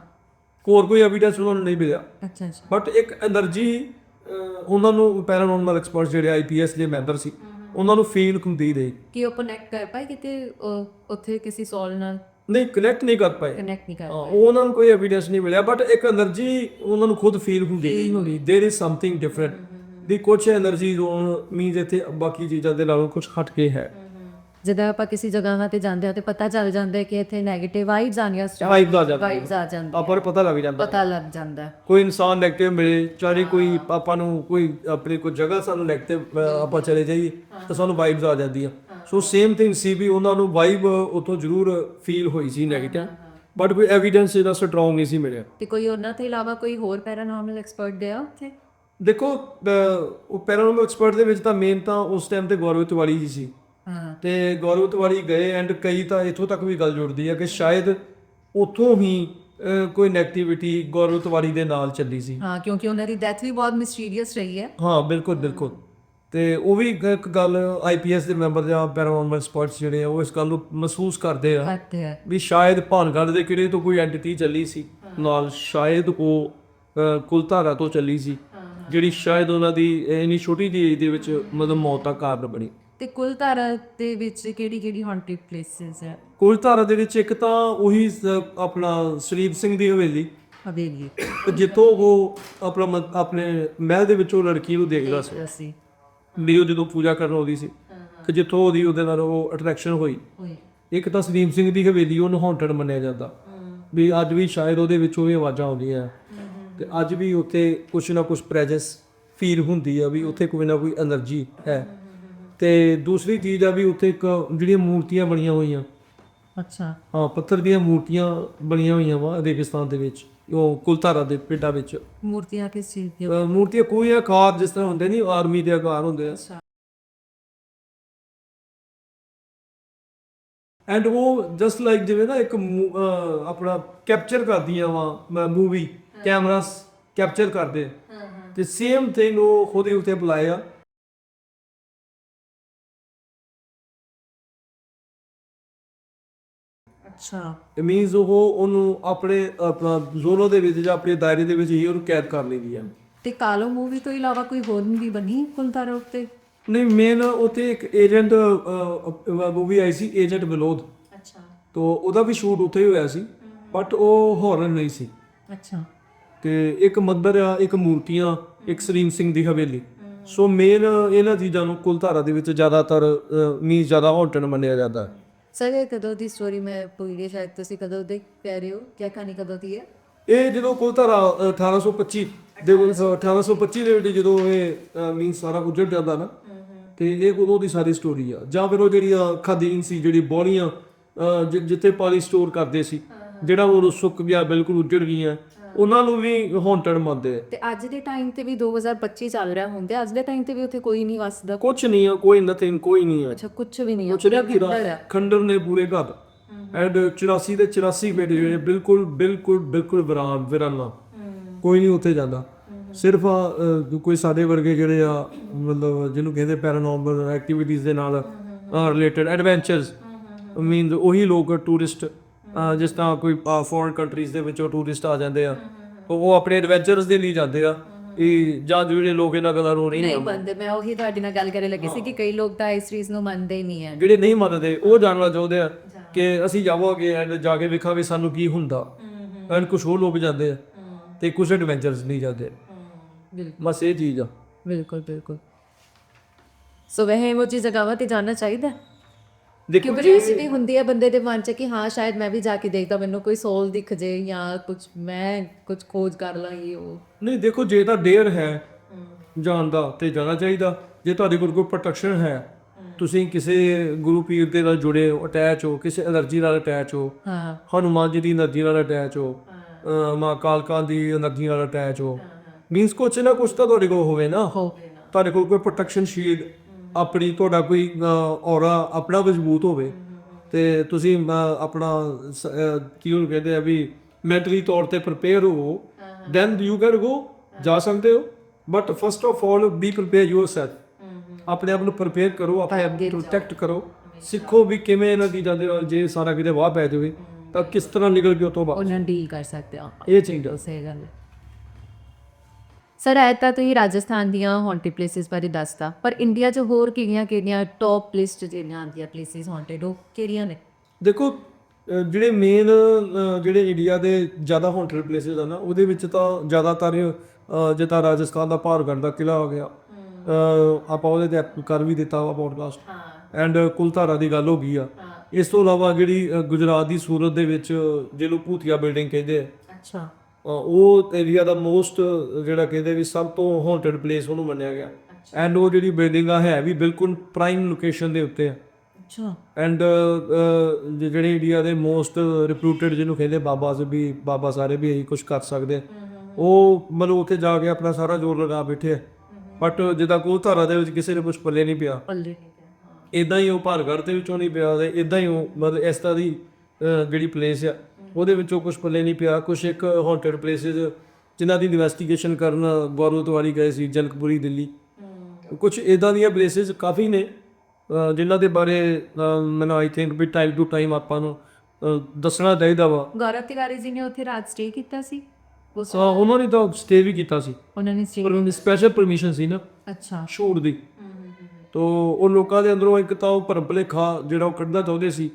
ਹੋਰ ਕੋਈ ਐਵੀਡੈਂਸ ਉਹਨਾਂ ਨੂੰ ਨਹੀਂ ਮਿਲਿਆ। ਅੱਛਾ ਅੱਛਾ। ਬਟ ਇੱਕ એનર્ਜੀ ਉਹਨਾਂ ਨੂੰ ਪੈਰਾਨੋਰਮਲ ਐਕਸਪਰਟ ਜਿਹੜੇ ਆਈਪੀਐਸ ਦੇ ਮੈਂਬਰ ਸੀ ਉਹਨਾਂ ਨੂੰ ਫੀਲ ਕੰਦੀ ਦੇ ਕਿ ਉਹ ਕਨੈਕਟ ਕਰ ਪਾਏ ਕਿਤੇ ਉੱਥੇ ਕਿਸੇ ਸੋਲ ਨਾਲ? ਨਹੀਂ ਕਨੈਕਟ ਨਹੀਂ ਕਰ ਪਾਏ। ਕਨੈਕਟ ਨਹੀਂ ਕਰ ਪਾਏ। ਉਹਨਾਂ ਨੂੰ ਕੋਈ ਐਵੀਡੈਂਸ ਨਹੀਂ ਮਿਲਿਆ ਬਟ ਇੱਕ એનર્ਜੀ ਉਹਨਾਂ ਨੂੰ ਖੁਦ ਫੀਲ ਹੁੰਦੀ देयर इज ਸਮਥਿੰਗ ਡਿਫਰੈਂਟ ਦੀ ਕੁਝ એનર્ਜੀ ਜ਼ੋਨ ਮੀਨਸ ਇੱਥੇ ਬਾਕੀ ਚੀਜ਼ਾਂ ਦੇ ਨਾਲੋਂ ਕੁਝ ਹਟ ਕੇ ਹੈ। ਜਦੋਂ ਆਪਾਂ ਕਿਸੇ ਜਗ੍ਹਾਵਾਂ ਤੇ ਜਾਂਦੇ ਆ ਤੇ ਪਤਾ ਚੱਲ ਜਾਂਦਾ ਹੈ ਕਿ ਇੱਥੇ 네ਗੇਟਿਵ ਵਾਈਬਸ ਆਣੀਆਂ ਸਟਾਰਟ ਵਾਈਬਸ ਆ ਜਾਂਦੀ ਹੈ। ਵਾਈਬਸ ਆ ਜਾਂਦੀ ਆਪਾਂ ਨੂੰ ਪਤਾ ਲੱਗ ਜਾਂਦਾ ਪਤਾ ਲੱਗ ਜਾਂਦਾ ਹੈ। ਕੋਈ ਇਨਸਾਨ ਦੇਖਤੇ ਹੋਏ ਮਿਲੇ ਚਾਰੇ ਕੋਈ ਆਪਾਂ ਨੂੰ ਕੋਈ ਆਪਣੀ ਕੋਈ ਜਗ੍ਹਾ ਸਾਨੂੰ ਦੇਖਤੇ ਅ, ਆਪਾਂ ਚਲੇ ਜਾਈਏ ਤਾਂ ਸਾਨੂੰ ਵਾਈਬਸ ਆ ਜਾਂਦੀਆਂ। ਸੋ ਸੇਮ ਥਿੰਗ ਸੀ ਵੀ ਉਹਨਾਂ ਨੂੰ ਵਾਈਬ ਉਥੋਂ ਜ਼ਰੂਰ ਫੀਲ ਹੋਈ ਸੀ ਨੈਗੇਟਿਵ ਬਟ ਕੋਈ ਐਵੀਡੈਂਸ ਇਹਦਾ ਸਟਰੋਂਗ ਨਹੀਂ ਸੀ ਮਿਲਿਆ। ਤੇ ਕੋਈ ਉਹਨਾਂ ਤੋਂ ਇਲਾਵਾ ਕੋਈ ਹੋਰ ਪੈਰਾਨੋਰਮਲ ਐਕਸਪਰਟ ਗਿਆ ਉੱਥੇ? ਦੇਖੋ ਅ, ਉਹ ਪੈਰਾਨੋਰਮਲ ਐਕਸਪਰਟ ਦੇ ਵਿੱਚ ਤਾਂ ਮੇਨ ਤਾਂ ਉਸ ਟਾਈਮ ਤੇ ਗੌਰਵ ਤਿਵਾੜੀ ਜੀ ਸੀ। ਤੇ ਗੌਰਵ ਤਿਵਾੜੀ ਗਏ ਐਂਡ ਕਈ ਤਾਂ ਇਥੋਂ ਤੱਕ ਵੀ ਗੱਲ ਜੁੜਦੀ ਹੈ ਕਿ ਸ਼ਾਇਦ ਉੱਥੋਂ ਹੀ ਕੋਈ ਨੈਗੇਟਿਵਿਟੀ ਗੌਰਵ ਤਿਵਾਰੀ ਦੇ ਨਾਲ ਚੱਲੀ ਸੀ। ਹਾਂ ਕਿਉਂਕਿ ਉਹਨਾਂ ਦੀ ਡੈਥ ਵੀ ਬਹੁਤ ਮਿਸਟੀਰੀਅਸ ਰਹੀ ਹੈ। ਹਾਂ ਬਿਲਕੁਲ ਬਿਲਕੁਲ। ਤੇ ਉਹ ਵੀ ਇੱਕ ਗੱਲ ਆਈਪੀਐਸ ਦੇ ਮੈਂਬਰ ਜਾਂ ਪੈਰਾਨੋਰਮਲ ਸਪੋਰਟਸ ਜਿਹੜੇ ਆ ਉਹ ਇਸ ਗੱਲ ਨੂੰ ਮਹਿਸੂਸ ਕਰਦੇ ਆ ਵੀ ਸ਼ਾਇਦ ਭਾਨਗੜ੍ਹ ਦੇ ਕਿਲੇ ਤੋਂ ਕੋਈ ਐਂਟੀਟੀ ਚੱਲੀ ਸੀ ਨਾਲ ਸ਼ਾਇਦ ਉਹ ਅਹ, ਕੁਲਧਾਰਾ ਤੋਂ ਚੱਲੀ ਸੀ ਜਿਹੜੀ ਸ਼ਾਇਦ ਉਹਨਾਂ ਦੀ ਇੰਨੀ ਛੋਟੀ ਜਿਹੀ ਏਜ ਦੇ ਵਿੱਚ ਮਤਲਬ ਮੌਤ ਦਾ ਕਾਰਨ ਬਣੀ। ਤੇ ਕੁਲਧਾਰਾ ਦੇ ਵਿੱਚ ਕਿਹੜੀ ਕਿਹੜੀ ਹੌਂਟਡ ਪਲੇਸਸ ਹੈ? ਕੁਲਧਾਰਾ ਦੇ ਵਿੱਚ ਇੱਕ ਤਾਂ ਉਹੀ ਆਪਣਾ ਸਲੀਬ ਸਿੰਘ ਦੀ ਹਵੇਲੀ। ਹਵੇਲੀ। ਜਿੱਥੋਂ ਉਹ ਆਪਣਾ ਆਪਣੇ ਮਹਿਲ ਦੇ ਵਿੱਚੋਂ ਲੜਕੀ ਨੂੰ ਦੇਖਦਾ ਸੀ। ਅਸੀਂ ਉਹ ਜਦੋਂ ਪੂਜਾ ਕਰਨ ਆਉਂਦੀ ਸੀ ਕਿ ਜਿੱਥੋਂ ਉਹਦੀ ਉਹਦੇ ਨਾਲ ਉਹ ਅਟਰੈਕਸ਼ਨ ਹੋਈ। ਇੱਕ ਤਾਂ ਸਲੀਮ ਸਿੰਘ ਦੀ ਹਵੇਲੀ ਉਹਨੂੰ ਹੌਂਟਡ ਮੰਨਿਆ ਜਾਂਦਾ। ਵੀ ਅੱਜ ਵੀ ਸ਼ਾਇਦ ਉਹਦੇ ਵਿੱਚ ਵੀ ਆਵਾਜ਼ਾਂ ਆਉਂਦੀਆਂ। ਤੇ ਅੱਜ ਵੀ ਉੱਥੇ ਕੁਛ ਨਾ ਕੁਛ ਪ੍ਰੈਜੈਂਸ ਫੀਲ ਹੁੰਦੀ ਆ ਵੀ ਉੱਥੇ ਕੋਈ ਨਾ ਕੋਈ એનર્ਜੀ ਹੈ। ਤੇ ਦੂਸਰੀ ਚੀਜ਼ ਆ ਵੀ ਉੱਥੇ ਇੱਕ ਜਿਹੜੀਆਂ ਮੂਰਤੀਆਂ ਬਣੀਆਂ ਹੋਈਆਂ। ਅੱਛਾ। ਹਾਂ ਪੱਥਰ ਦੀਆਂ ਮੂਰਤੀਆਂ ਬਣੀਆਂ ਹੋਈਆਂ ਵਾ ਰੇਗਿਸਤਾਨ ਦੇ ਵਿੱਚ ਉਹ ਕੁਲਤਾਰਾ ਦੇ ਪਿੰਡਾਂ ਵਿੱਚ। ਮੂਰਤੀਆਂ ਕਿਸ ਚੀਜ਼ ਦੀਆਂ? ਅਹ ਮੂਰਤੀਆਂ ਕੋਈ ਆਕਾਰ ਜਿਸ ਤਰ੍ਹਾਂ ਹੁੰਦੇ ਨਹੀਂ ਆਰਮੀ ਦੇ ਆਕਾਰ ਹੁੰਦੇ ਆ। ਐਂਡ ਉਹ ਜਸਟ ਲਾਈਕ ਜਿਵੇਂ ਨਾ ਇੱਕ ਮੂ- ਅਹ ਆਪਣਾ ਕੈਪਚਰ ਕਰਦੀਆਂ ਵਾ ਮੂਵੀ ਕੈਮਰਾਸ ਕੈਪਚਰ ਕਰਦੇ। ਤੇ ਸੇਮ ਥਿੰਗ ਉਹ ਉਹਦੇ ਉੱਤੇ ਬੁਲਾਇਆ। ਅੱਛਾ। ਇਟ ਮੀਨਸ ਉਹ ਉਹਨੂੰ ਆਪਣੇ ਆਪਣਾ ਜ਼ੋਨੋ ਦੇ ਵਿੱਚ ਜਾਂ ਆਪਣੇ ਦਾਇਰੇ ਦੇ ਵਿੱਚ ਹੀ ਉਹਨੂੰ ਕੈਦ ਕਰ ਲੈਂਦੀ ਆ। ਤੇ ਕਾਲੋ ਮੂਵੀ ਤੋਂ ਇਲਾਵਾ ਕੋਈ ਹੋਰ ਵੀ ਬਣੀ ਕੁਲਧਾਰਾ ਉੱਤੇ ਨਹੀਂ ਮੇਨ ਉੱਥੇ ਇੱਕ ਏਜੰਟ ਮੂਵੀ ਆਈ ਸੀ ਏਜੰਟ ਵਿਲੋਦ ਅੱਛਾ। ਤੋ ਉਹਦਾ ਵੀ ਸ਼ੂਟ ਉੱਥੇ ਹੀ ਹੋਇਆ ਸੀ ਬਟ ਉਹ ਹੌਰਨ ਨਹੀਂ ਸੀ। ਅੱਛਾ। ਤੇ ਇੱਕ ਮੰਦਰ ਆ ਇੱਕ ਮੂਰਤੀਆਂ ਇੱਕ ਸਲੀਮ ਸਿੰਘ ਦੀ ਹਵੇਲੀ। ਸੋ ਮੇਨ ਇਹਨਾਂ ਚੀਜ਼ਾਂ ਨੂੰ ਕੁਲਧਾਰਾ ਦੇ ਵਿੱਚ ਜ਼ਿਆਦਾਤਰ ਮੀਨ ਜ਼ਿਆਦਾ ਹੌਂਟਣ ਮੰਨਿਆ ਜਾਂਦਾ। ਹੈ ਸਰ ਇਹ ਕਦੋਂ ਦੀ ਸਟੋਰੀ ਮੈਂ ਗਈ ਸ਼ਾਇਦ ਤੁਸੀਂ ਕਦੋਂ ਦੇ ਕਹਿ ਰਹੇ ਹੋ? ਕੀ ਕਹਾਣੀ ਕਦੋਂ ਦੀ ਹੈ? ਇਹ ਜਦੋਂ ਕੁਲਧਾਰਾ ਅ, 1825 ਦੇ ਵਿੱਚ 1825 ਦੇ ਵਿੱਚ ਜਦੋਂ ਇਹ ਮੀਨ ਸਾਰਾ ਉਜੜ ਜਾਂਦਾ ਨਾ ਤੇ ਇਹ ਉਦੋਂ ਦੀ ਸਾਰੀ ਸਟੋਰੀ ਆ। ਜਾਂ ਫਿਰ ਉਹ ਜਿਹੜੀ ਖਾਦੀਨ ਸੀ ਜਿਹੜੀ ਬੋਲੀਆਂ ਜਿੱਥੇ ਪਾਣੀ ਸਟੋਰ ਕਰਦੇ ਸੀ ਜਿਹੜਾ ਉਹ ਸੁੱਕ ਗਿਆ ਬਿਲਕੁਲ ਉਜੜ ਗਈਆਂ ਉਹਨਾਂ ਨੂੰ ਵੀ ਹੌਂਟਡ ਮੰਨਦੇ ਆ। ਤੇ ਅੱਜ ਦੇ ਟਾਈਮ ਤੇ ਵੀ 2025 ਚੱਲ ਰਿਹਾ ਹੁੰਦੇ ਅੱਜ ਦੇ ਟਾਈਮ ਤੇ ਵੀ ਉੱਥੇ ਕੋਈ ਨਹੀਂ ਵਸਦਾ। ਕੁਛ ਨਹੀਂ ਆ ਕੋਈ ਨਥਿੰਗ ਕੋਈ ਨਹੀਂ ਆ। ਅੱਛਾ ਕੁਝ ਵੀ ਨਹੀਂ ਹੈ ਕੁਛ ਨਹੀਂ ਕੀਰਾ ਖੰਡਰ ਨੇ ਪੂਰੇ ਘਰ। ਐਂਡ 84 ਦੇ 84 ਬੈਠੇ ਜਿਹੜੇ ਬਿਲਕੁਲ ਬਿਲਕੁਲ ਬਿਲਕੁਲ ਵਿਰਾਨ ਵਿਰਾਨਾ। ਕੋਈ ਨਹੀਂ ਉੱਥੇ ਜਾਂਦਾ। ਸਿਰਫ ਆ, ਅ, ਕੋਈ ਸਾਡੇ ਵਰਗੇ ਜਿਹੜੇ ਆ ਮਤਲਬ ਜਿਹਨੂੰ ਕਹਿੰਦੇ ਪੈਰਾਨੋਰਮਲ ਐਕਟੀਵਿਟੀਜ਼ ਦੇ ਨਾਲ ਰਿਲੇਟਡ ਐਡਵੈਂਚਰਸ ਮੀਨ ਉਹੀ ਲੋਕ ਟੂਰਿਸਟ ਜਿਸ ਤਰ੍ਹਾਂ ਕੋਈ ਫੋਰਨ ਕੰਟਰੀਜ਼ ਦੇ ਵਿੱਚੋਂ ਟੂਰਿਸਟ ਆ ਜਾਂਦੇ ਆ ਉਹ ਉਹ ਆਪਣੇ ਐਡਵੈਂਚਰਸ ਦੇ ਲਈ ਜਾਂਦੇ ਆ ਇਹ ਜਾਂ ਜਿਹੜੇ ਲੋਕ ਇਹਨਾਂ ਗੱਲਾਂ ਨੂੰ ਨਹੀਂ ਨਹੀਂ ਮੰਨਦੇ। ਮੈਂ ਉਹੀ ਤੁਹਾਡੇ ਨਾਲ ਗੱਲ ਕਰਨ ਲੱਗੀ ਸੀ ਕਿ ਕਈ ਲੋਕ ਤਾਂ ਇਸ ਚੀਜ਼ ਨੂੰ ਮੰਨਦੇ ਹੀ ਨਹੀਂ ਹੈ ਜਿਹੜੇ ਨਹੀਂ ਮੰਨਦੇ ਉਹ ਜਾਣਨਾ ਚਾਹੁੰਦੇ ਆ ਕਿ ਅਸੀਂ ਜਾਵਾਂਗੇ ਐਂਡ ਜਾ ਕੇ ਵੇਖਾਂਗੇ ਸਾਨੂੰ ਕੀ ਹੁੰਦਾ। ਐਂਡ ਕੁਝ ਹੋਰ ਲੋਕ ਜਾਂਦੇ ਆ ਤੇ ਕੁਝ ਐਡਵੈਂਚਰਸ ਨਹੀਂ ਜਾਂਦੇ ਬਿਲਕੁਲ। ਬਸ ਇਹ ਚੀਜ਼ ਆ। ਬਿਲਕੁਲ ਬਿਲਕੁਲ। ਸੋ ਵਹ ਇਹੋ ਜਿਹੀ ਜਗ੍ਹਾਵਾਂ ਤੇ ਜਾਣਾ ਚਾਹੀਦਾ? ਹੈ। ਦੇਖੋ ਕਿਉਂਕਿ ਹੁੰਦੀ ਹੈ ਬੰਦੇ ਦੇ ਮਨ 'ਚ ਕਿ ਹਾਂ ਸ਼ਾਇਦ ਮੈਂ ਵੀ ਜਾ ਕੇ ਦੇਖਦਾ ਮੈਨੂੰ ਕੋਈ ਸੋਲ ਦਿਖ ਜੇ ਜਾਂ ਕੁਝ ਮੈਂ ਕੁਝ ਖੋਜ ਕਰ ਲਾਂ ਇਹ ਉਹ। ਨਹੀਂ ਦੇਖੋ ਜੇ ਤਾਂ ਡੇਅਰ ਹੈ ਜਾਣ ਦਾ ਤੇ ਜਾਣਾ ਚਾਹੀਦਾ। ਜੇ ਤੁਹਾਡੇ ਕੋਲ ਕੋਈ ਪ੍ਰੋਟੈਕਸ਼ਨ ਹੈ ਤੁਸੀਂ ਕਿਸੇ ਗੁਰੂ ਪੀਰ ਦੇ ਨਾਲ ਜੁੜੇ ਹੋ ਅਟੈਚ ਹੋ ਕਿਸੇ ਅਲਰਜੀ ਨਾਲ ਅਟੈਚ ਹੋ ਹਾਂ। ਹਨੂਮਾਨ ਜੀ ਦੀ ਅਲਰਜੀ ਨਾਲ ਅਟੈਚ ਹੋ ਮਾਂ ਕਾਲਕਾਂ ਦੀ ਅਲਰਜੀ ਨਾਲ ਅਟੈਚ ਹੋ। ਮੀਨਸ ਕੁਛ ਨਾ ਕੁਛ ਤਾਂ ਤੁਹਾਡੇ ਕੋਲ ਹੋਵੇ ਨਾ। ਤੁਹਾਡੇ ਕੋਲ ਕੋਈ ਪ੍ਰੋਟੈਕਸ਼ਨ ਸ਼ੀਲਡ ਆਪਣੀ ਤੁਹਾਡਾ ਕੋਈ ਔਰਾ ਆਪਣਾ ਮਜ਼ਬੂਤ ਹੋਵੇ ਤੇ ਤੁਸੀਂ ਆਪਣਾ ਕੀ ਉਹਨੂੰ ਕਹਿੰਦੇ ਆ ਵੀ ਮੈਂਟਲੀ ਤੌਰ ਤੇ ਪ੍ਰਪੇਅਰ ਹੋ। ਦੈਨ ਯੂ ਕੈਨ ਗੋ ਜਾ ਸਕਦੇ ਹੋ। But first of all be prepare yourself ਆਪਣੇ ਆਪ ਨੂੰ ਪ੍ਰਪੇਅਰ ਕਰੋ ਆਪਣੇ ਆਪ ਨੂੰ ਪ੍ਰੋਟੈਕਟ ਕਰੋ। ਸਿੱਖੋ ਵੀ ਕਿਵੇਂ ਇਹਨਾਂ ਚੀਜ਼ਾਂ ਦੇ ਨਾਲ ਜੇ ਸਾਰਾ ਕਿਤੇ ਵਾਹ ਪੈ ਜਾਵੇ ਤਾਂ ਕਿਸ ਤਰ੍ਹਾਂ ਨਿਕਲ ਕੇ ਉਹ ਤੋਂ ਬਾਅਦ ਉਹਨਾਂ ਡੀਲ ਕਰ ਸਕਦੇ ਹਾਂ ਇਹ ਚੀਜ਼ ਆ। ਸਹੀ ਗੱਲ ਹੈ। ਸਰ ਐ ਤਾਂ ਤੁਸੀਂ ਰਾਜਸਥਾਨ ਦੀਆਂ ਹੌਂਟਡ ਪਲੇਸਿਸ ਬਾਰੇ ਦੱਸਤਾ ਪਰ ਇੰਡੀਆ 'ਚ ਹੋਰ ਕਿਹੜੀਆਂ ਕਿਹੜੀਆਂ ਟੌਪ ਲਿਸਟ ਜਿਹੜੀਆਂ ਆਉਂਦੀਆਂ ਪਲੇਸਿਸ ਹੌਂਟਡ ਉਹ ਕਿਹੜੀਆਂ ਨੇ? ਦੇਖੋ ਜਿਹੜੇ ਮੇਨ ਜਿਹੜੇ ਇੰਡੀਆ ਦੇ ਜ਼ਿਆਦਾ ਹੌਂਟਡ ਪਲੇਸਿਸ ਆ ਨਾ ਉਹਦੇ ਵਿੱਚ ਤਾਂ ਜ਼ਿਆਦਾਤਰ ਜਿੱਦਾਂ ਰਾਜਸਥਾਨ ਦਾ ਭਾਰਗੜ ਦਾ ਕਿਲਾ ਹੋ ਗਿਆ ਆਪਾਂ ਉਹਦੇ ਤੇ ਕਰ ਵੀ ਦਿੱਤਾ ਵਾ ਪੋਡਕਾਸਟ ਐਂਡ ਕੁਲਧਾਰਾ ਦੀ ਗੱਲ ਹੋ ਗਈ ਆ। ਇਸ ਤੋਂ ਇਲਾਵਾ ਜਿਹੜੀ ਗੁਜਰਾਤ ਦੀ ਸੂਰਤ ਦੇ ਵਿੱਚ ਜਿਹਨੂੰ ਭੂਤੀਆ ਬਿਲਡਿੰਗ ਕਹਿੰਦੇ ਆ ਅੱਛਾ। ਉਹ ਏਰੀਆ ਦਾ ਮੋਸਟ ਜਿਹੜਾ ਕਹਿੰਦੇ ਵੀ ਸਭ ਤੋਂ ਹੌਂਟਡ ਪਲੇਸ ਉਹਨੂੰ ਮੰਨਿਆ ਗਿਆ। ਐਂਡ ਉਹ ਜਿਹੜੀ ਬਿਲਡਿੰਗ ਆ ਹੈ ਵੀ ਬਿਲਕੁਲ ਪ੍ਰਾਈਮ ਲੋਕੇਸ਼ਨ ਦੇ ਉੱਤੇ ਆ। ਅੱਛਾ। ਐਂਡ ਜਿਹੜੇ ਇੰਡੀਆ ਦੇ ਮੋਸਟ ਰਿਪਿਊਟਡ ਜਿਹਨੂੰ ਕਹਿੰਦੇ ਬਾਬਾ ਜੀ ਵੀ ਬਾਬਾ ਸਾਰੇ ਵੀ ਇਹੀ ਕੁਝ ਕਰ ਸਕਦੇ। ਉਹ ਮਤਲਬ ਉੱਥੇ ਜਾ ਕੇ ਆਪਣਾ ਸਾਰਾ ਜ਼ੋਰ ਲਗਾ ਬੈਠੇ ਬਟ ਜਿੱਦਾਂ ਕੋਲ ਧਾਰਾ ਦੇ ਵਿੱਚ ਕਿਸੇ ਨੇ ਕੁਝ ਪੱਲੇ ਨਹੀਂ ਪਿਆ। ਪੱਲੇ ਇਦਾਂ ਹੀ। ਉਹ ਭਾਰਗੜ ਦੇ ਵਿੱਚੋਂ ਨਹੀਂ ਪਿਆ ਤੇ ਇਦਾਂ ਹੀ ਉਹ ਮਤਲਬ ਇਸ ਤਰ੍ਹਾਂ ਦੀ ਜਿਹੜੀ ਪਲੇਸ ਆ। ਉਹਦੇ ਵਿੱਚੋਂ ਕੁਝ ਪੱਲੇ ਨਹੀਂ ਪਿਆ ਕੁਝ ਇੱਕ ਹੌਂਟਡ ਪਲੇਸਿਸ ਜਿਨ੍ਹਾਂ ਦੀ ਇਨਵੈਸਟੀਗੇਸ਼ਨ ਕਰਨ ਗੌਰਵ ਤਿਵਾਰੀ ਗਏ ਸੀ ਜਨਕਪੁਰੀ ਦਿੱਲੀ। ਕੁਝ ਇਦਾਂ ਦੀਆਂ ਪਲੇਸਿਸ ਕਾਫੀ ਨੇ ਜਿਨ੍ਹਾਂ ਦੇ ਬਾਰੇ ਮੈਨੂੰ ਆਈ ਥਿੰਕ ਵੀ ਟਾਈਮ ਟੂ ਟਾਈਮ ਆਪਾਂ ਨੂੰ ਦੱਸਣਾ ਚਾਹੀਦਾ ਵਾ। ਗੌਰਵ ਤਿਵਾਰੀ ਜੀ ਨੇ ਉੱਥੇ ਰਾਤ ਸਟੇ ਕੀਤਾ ਸੀ? ਸੋ ਉਹਨਾਂ ਨੇ ਤਾਂ ਸਟੇ ਵੀ ਕੀਤਾ ਸੀ। ਉਹਨਾਂ ਨੇ ਸਟੇ ਪਰ ਉਹਨਾਂ ਦੀ ਸਪੈਸ਼ਲ ਪਰਮਿਸ਼ਨ ਸੀ ਨਾ ਅੱਛਾ। ਸ਼ੂਟ ਦੀ। ਤੋ ਉਹ ਲੋਕਾਂ ਦੇ ਅੰਦਰੋਂ ਇੱਕ ਤਾਂ ਉਹ ਭਰਮ ਭੁਲੇਖਾ ਜਿਹੜਾ ਉਹ ਕੱਢਣਾ ਚਾਹੁੰਦੇ ਸੀ।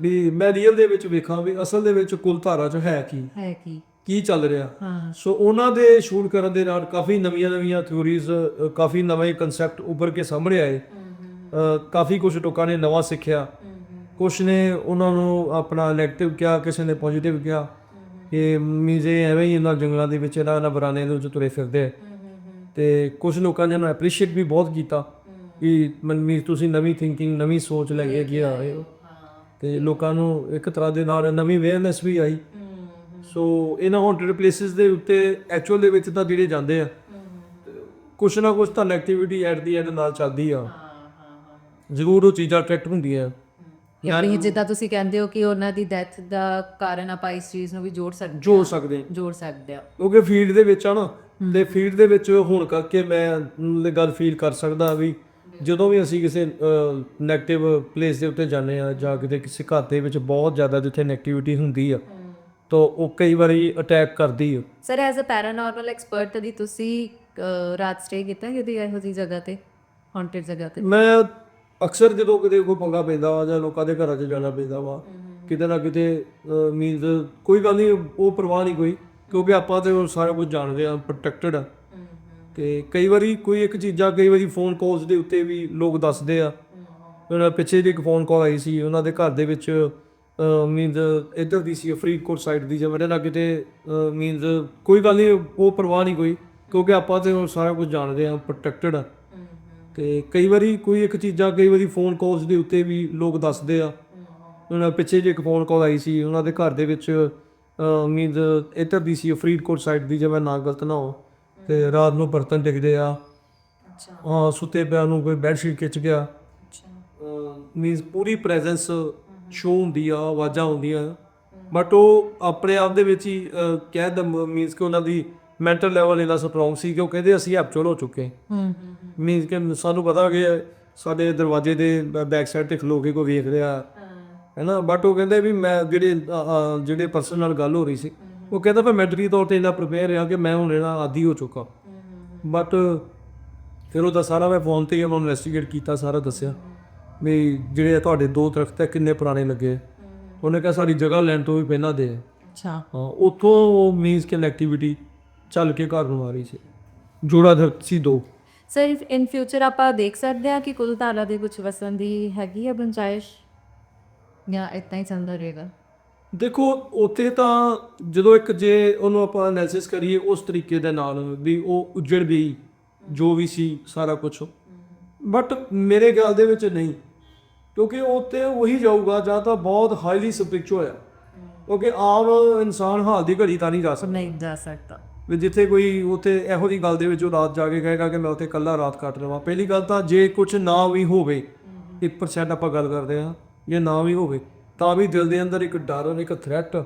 ਵੀ ਮੈਂ ਰੀਅਲ ਦੇ ਵਿੱਚ ਵੇਖਾਂ ਵੀ ਅਸਲ ਦੇ ਵਿੱਚ ਕੁਲ ਧਾਰਾ 'ਚ ਹੈ ਕੀ। ਹੈ ਕੀ। ਕੀ ਚੱਲ ਰਿਹਾ। ਹਾਂ। ਸੋ ਉਹਨਾਂ ਦੇ ਸ਼ੂਟ ਕਰਨ ਦੇ ਨਾਲ ਕਾਫੀ ਨਵੀਆਂ ਨਵੀਆਂ ਥਿਉਰੀਜ਼ ਕਾਫੀ ਨਵੇਂ ਕਨਸੈਪਟ ਉੱਭਰ ਕੇ ਸਾਹਮਣੇ ਆਏ। ਕਾਫੀ ਕੁਝ ਲੋਕਾਂ ਨੇ ਨਵਾਂ ਸਿੱਖਿਆ। ਕੁਝ ਨੇ ਉਹਨਾਂ ਨੂੰ ਆਪਣਾ ਨੈਗੇਟਿਵ ਕਿਹਾ ਕਿਸੇ ਨੇ ਪੋਜ਼ਿਟਿਵ ਕਿਹਾ। ਕਿ ਮੀਜ਼ੇ ਐਵੇਂ ਹੀ ਇਹਨਾਂ ਜੰਗਲਾਂ ਦੇ ਵਿੱਚ ਇਹਨਾਂ ਇਹਨਾਂ ਬਰਾਨੇ ਦੇ ਵਿੱਚ ਤੁਰੇ ਫਿਰਦੇ। ਤੇ ਕੁਝ ਲੋਕਾਂ ਨੇ ਇਹਨੂੰ ਐਪਰੀਸ਼ੀਏਟ ਵੀ ਬਹੁਤ ਕੀਤਾ ਕਿ ਮਨਮੀਤ ਤੁਸੀਂ ਨਵੀਂ ਥਿੰਕਿੰਗ ਨਵੀਂ ਸੋਚ ਲੈ ਕੇ ਕੀ ਆ ਰਹੇ ਹੋ। ਤੇ ਲੋਕਾਂ ਨੂੰ ਇੱਕ ਤਰ੍ਹਾਂ ਦੇ ਨਾਲ ਨਵੀਂ ਅਵੇਅਰਨੈਸ ਵੀ ਆਈ। ਸੋ ਇਹਨਾਂ ਹੌਂਟਡ ਪਲੇਸਿਸ ਦੇ ਉੱਤੇ ਐਕਚੁਅਲ ਦੇ ਵਿੱਚ ਤਾਂ ਜਿਹੜੇ ਜਾਂਦੇ ਆ ਕੁਛ ਨਾ ਕੁਛ ਤਾਂ ਨੈਗੇਟਿਵਿਟੀ ਐਟ ਦੀ ਐਂਡ ਨਾਲ ਚੱਲਦੀ ਆ। ਜ਼ਰੂਰ ਉਹ ਚੀਜ਼ਾਂ ਅਟਰੈਕਟ ਹੁੰਦੀਆਂ। ਜਾਂ ਫਿਰ ਜਿੱਦਾਂ ਤੁਸੀਂ ਕਹਿੰਦੇ ਹੋ ਕਿ ਉਹਨਾਂ ਦੀ ਡੈਥ ਦਾ ਕਾਰਨ ਆਪਾਂ ਇਸ ਚੀਜ਼ ਨੂੰ ਵੀ ਜੋੜ ਸਕਦੇ ਜੋ ਸਕਦੇ ਜੋੜ ਸਕਦੇ ਆ ਕਿਉਂਕਿ ਫੀਲਡ ਦੇ ਵਿੱਚ ਆ ਨਾ ਤੇ ਫੀਲਡ ਦੇ ਵਿੱਚ ਹੋਣ ਕਰਕੇ ਮੈਂ ਇਹ ਗੱਲ ਫੀਲ ਕਰ ਸਕਦਾ ਵੀ ਜਦੋਂ ਵੀ ਅਸੀਂ ਕਿਸੇ 네ਗੇਟਿਵ ਪਲੇਸ ਦੇ ਉੱਤੇ ਜਾਂਦੇ ਆ ਜਾਂ ਕਿਤੇ ਕਿਸੇ ਘਰ ਦੇ ਵਿੱਚ ਬਹੁਤ ਜ਼ਿਆਦਾ ਜਿੱਥੇ 네ਗੇਟਿਵਿਟੀ ਹੁੰਦੀ ਆ ਤਾਂ ਉਹ ਕਈ ਵਾਰੀ ਅਟੈਕ ਕਰਦੀ ਆ। Sir as a paranormal expert ਦੀ ਤੁਸੀਂ ਰਾਤ ਸਟੇ ਕੀਤਾ ਕਿਤੇ ਇਹੋ ਜਿਹੀ ਜਗ੍ਹਾ ਤੇ? ਹੌਂਟਡ ਜਗ੍ਹਾ ਤੇ? ਮੈਂ ਅਕਸਰ ਜਦੋਂ ਕਿਤੇ ਕੋਈ ਪੰਗਾ ਪੈਂਦਾ ਵਾ ਜਾਂ ਲੋਕਾਂ ਦੇ ਘਰਾਂ 'ਚ ਜਾਣਾ ਪੈਂਦਾ ਵਾ ਕਿਤੇ ਨਾ ਕਿਤੇ ਮੀਨਸ ਕੋਈ ਗੱਲ ਨਹੀਂ ਉਹ ਪਰਵਾਹ ਨਹੀਂ ਕੋਈ ਕਿਉਂਕਿ ਆਪਾਂ ਤੇ ਸਾਰਾ ਕੁਝ ਜਾਣਦੇ ਆ ਪ੍ਰੋਟੈਕਟਡ ਆ। ਤੇ ਕਈ ਵਾਰੀ ਕੋਈ ਇੱਕ ਚੀਜ਼ਾਂ ਕਈ ਵਾਰੀ ਫੋਨ ਕਾਲਸ ਦੇ ਉੱਤੇ ਵੀ ਲੋਕ ਦੱਸਦੇ ਆ। ਉਹਨਾਂ ਪਿੱਛੇ ਜਿਹੇ ਇੱਕ ਫੋਨ ਕਾਲ ਆਈ ਸੀ, ਉਹਨਾਂ ਦੇ ਘਰ ਦੇ ਵਿੱਚ ਮੀਨਸ ਇੱਧਰ ਦੀ ਸੀ, ਫਰੀਦਕੋਟ ਸਾਈਡ ਦੀ ਜਿਵੇਂ ਨਾ ਕਿਤੇ ਮੀਨਸ ਕੋਈ ਗੱਲ ਨਹੀਂ, ਉਹ ਪਰਵਾਹ ਨਹੀਂ ਕੋਈ, ਕਿਉਂਕਿ ਆਪਾਂ ਤੇ ਸਾਰਾ ਕੁਝ ਜਾਣਦੇ ਆ ਪ੍ਰੋਟੈਕਟਡ ਆ। ਤੇ ਕਈ ਵਾਰੀ ਕੋਈ ਇੱਕ ਚੀਜ਼ਾਂ ਕਈ ਵਾਰੀ ਫੋਨ ਕਾਲਸ ਦੇ ਉੱਤੇ ਵੀ ਲੋਕ ਦੱਸਦੇ ਆ। ਉਹਨਾਂ ਪਿੱਛੇ ਜੇ ਇੱਕ ਫੋਨ ਕਾਲ ਆਈ ਸੀ, ਉਹਨਾਂ ਦੇ ਘਰ ਦੇ ਵਿੱਚ ਮੀਨਸ ਇੱਧਰ ਦੀ ਸੀ, ਫਰੀਦਕੋਟ ਸਾਈਡ ਦੀ, ਜੇ ਮੈਂ ਨਾ ਗਲਤ ਨਾ ਹੋ ਤੇ ਰਾਤ ਨੂੰ ਬਰਤਨ ਡਿੱਗਦੇ ਆ। ਅੱਛਾ। ਹਾਂ ਸੁੱਤੇ ਪਿਆ ਨੂੰ ਕੋਈ ਬੈੱਡ ਸ਼ੀਟ ਖਿੱਚ ਗਿਆ। ਮੀਨਸ ਪੂਰੀ ਪ੍ਰੈਜ਼ੈਂਸ ਸ਼ੋ ਹੁੰਦੀ ਆ ਆਵਾਜ਼ਾਂ ਹੁੰਦੀਆਂ। ਬਟ ਉਹ ਆਪਣੇ ਆਪ ਦੇ ਵਿੱਚ ਹੀ ਅਹ, ਕਹਿ ਦ ਮੀਨਸ ਕਿ ਉਹਨਾਂ ਦੀ ਮੈਂਟਲ ਲੈਵਲ ਇੰਨਾ ਸਟਰੋਂਗ ਸੀ ਕਿ ਉਹ ਕਹਿੰਦੇ ਅਸੀਂ ਐਪਚੁਅਲ ਹੋ ਚੁੱਕੇ ਹੂੰ। ਮੀਨਸ ਕਿ ਸਾਨੂੰ ਪਤਾ ਕਿ ਸਾਡੇ ਦਰਵਾਜ਼ੇ ਦੇ ਬੈਕ ਸਾਈਡ ਤੇ ਖਲੋ ਕੇ ਕੋਈ ਵੇਖ ਰਿਹਾ। ਹੈਨਾ ਬਟ ਉਹ ਕਹਿੰਦੇ ਵੀ ਮੈਂ ਜਿਹੜੇ ਅ, ਅ, ਜਿਹੜੇ ਪਰਸਨ ਨਾਲ ਗੱਲ ਹੋ ਰਹੀ ਸੀ ਉਹ ਕਹਿੰਦਾ ਮੈਂ ਮੈਂਟਲੀ ਤੌਰ ਤੇ ਇੰਨਾ ਪ੍ਰਿਪੇਅਰ ਰਿਹਾ ਕਿ ਮੈਂ ਹੁਣ ਇਹਨਾਂ ਆਦੀ ਹੋ ਚੁੱਕਾ। ਬਟ ਫਿਰ ਉਹਦਾ ਸਾਰਾ ਮੈਂ ਫੋਨ ਤੇ ਹੀ ਉਹਨੂੰ ਇਨਵੈਸਟੀਗੇਟ ਕੀਤਾ ਸਾਰਾ ਦੱਸਿਆ ਵੀ ਜਿਹੜੇ ਤੁਹਾਡੇ ਦੋ ਦਰਖਤ ਹੈ ਕਿੰਨੇ ਪੁਰਾਣੇ ਲੱਗੇ। ਆ। ਉਹਨੇ ਕਿਹਾ ਸਾਡੀ ਜਗ੍ਹਾ ਲੈਣ ਤੋਂ ਵੀ ਪਹਿਲਾਂ ਦੇ। ਆ। ਅੱਛਾ। ਹਾਂ ਉੱਥੋਂ ਉਹ ਮੀਨਸ ਕਿ ਐਕਟੀਵਿਟੀ ਚੱਲ ਕੇ ਘਰ ਨੂੰ ਆ ਰਹੀ ਸੀ। ਜੋੜਾ ਦਰਖਤ ਸੀ ਦੋ। ਸਰ ਇਨ ਫਿਊਚਰ ਆਪਾਂ ਦੇਖ ਸਕਦੇ ਹਾਂ ਕਿ ਕੁਲਧਾਰਾ ਦੇ ਕੁਝ ਵਸਣ ਦੀ ਹੈਗੀ ਹੈ ਗੁੰਜਾਇਸ਼ ਜਾਂ ਇਤਨਾ ਹੀ ਚੱਲਦਾ ਰਹੇਗਾ? ਦੇਖੋ ਉੱਥੇ ਤਾਂ ਜਦੋਂ ਇੱਕ ਜੇ ਉਹਨੂੰ ਆਪਾਂ ਐਨਾਲਿਸਿਸ ਕਰੀਏ ਉਸ ਤਰੀਕੇ ਦੇ ਨਾਲ ਵੀ ਉਹ ਉੱਜੜ ਗਈ ਜੋ ਵੀ ਸੀ ਸਾਰਾ ਕੁਝ ਬਟ ਮੇਰੇ ਖਿਆਲ ਦੇ ਵਿੱਚ ਨਹੀਂ ਕਿਉਂਕਿ ਉੱਥੇ ਉਹੀ ਜਾਊਗਾ ਜਾਂ ਤਾਂ ਬਹੁਤ ਹਾਈਲੀ ਸਪਿਰਚੁਅਲ ਹੈ ਕਿਉਂਕਿ ਆਮ ਇਨਸਾਨ ਹਾਲ ਦੀ ਘੜੀ ਤਾਂ ਨਹੀਂ ਜਾ ਸਕਦਾ। ਨਹੀਂ ਜਾ ਸਕਦਾ। ਵੀ ਜਿੱਥੇ ਕੋਈ ਉੱਥੇ ਇਹੋ ਜਿਹੀ ਗੱਲ ਦੇ ਵਿੱਚ ਉਹ ਰਾਤ ਜਾ ਕੇ ਕਹੇਗਾ ਕਿ ਮੈਂ ਉੱਥੇ ਇਕੱਲਾ ਰਾਤ ਕੱਟ ਲਵਾਂ। ਪਹਿਲੀ ਗੱਲ ਤਾਂ ਜੇ ਕੁਝ ਨਾ ਵੀ ਹੋਵੇ 1% ਆਪਾਂ ਗੱਲ ਕਰਦੇ ਹਾਂ ਜੇ ਨਾ ਵੀ ਹੋਵੇ ਤਾਂ ਵੀ ਦਿਲ ਦੇ ਅੰਦਰ ਇੱਕ ਡਰ ਔਰ ਇੱਕ ਥ੍ਰੈਟ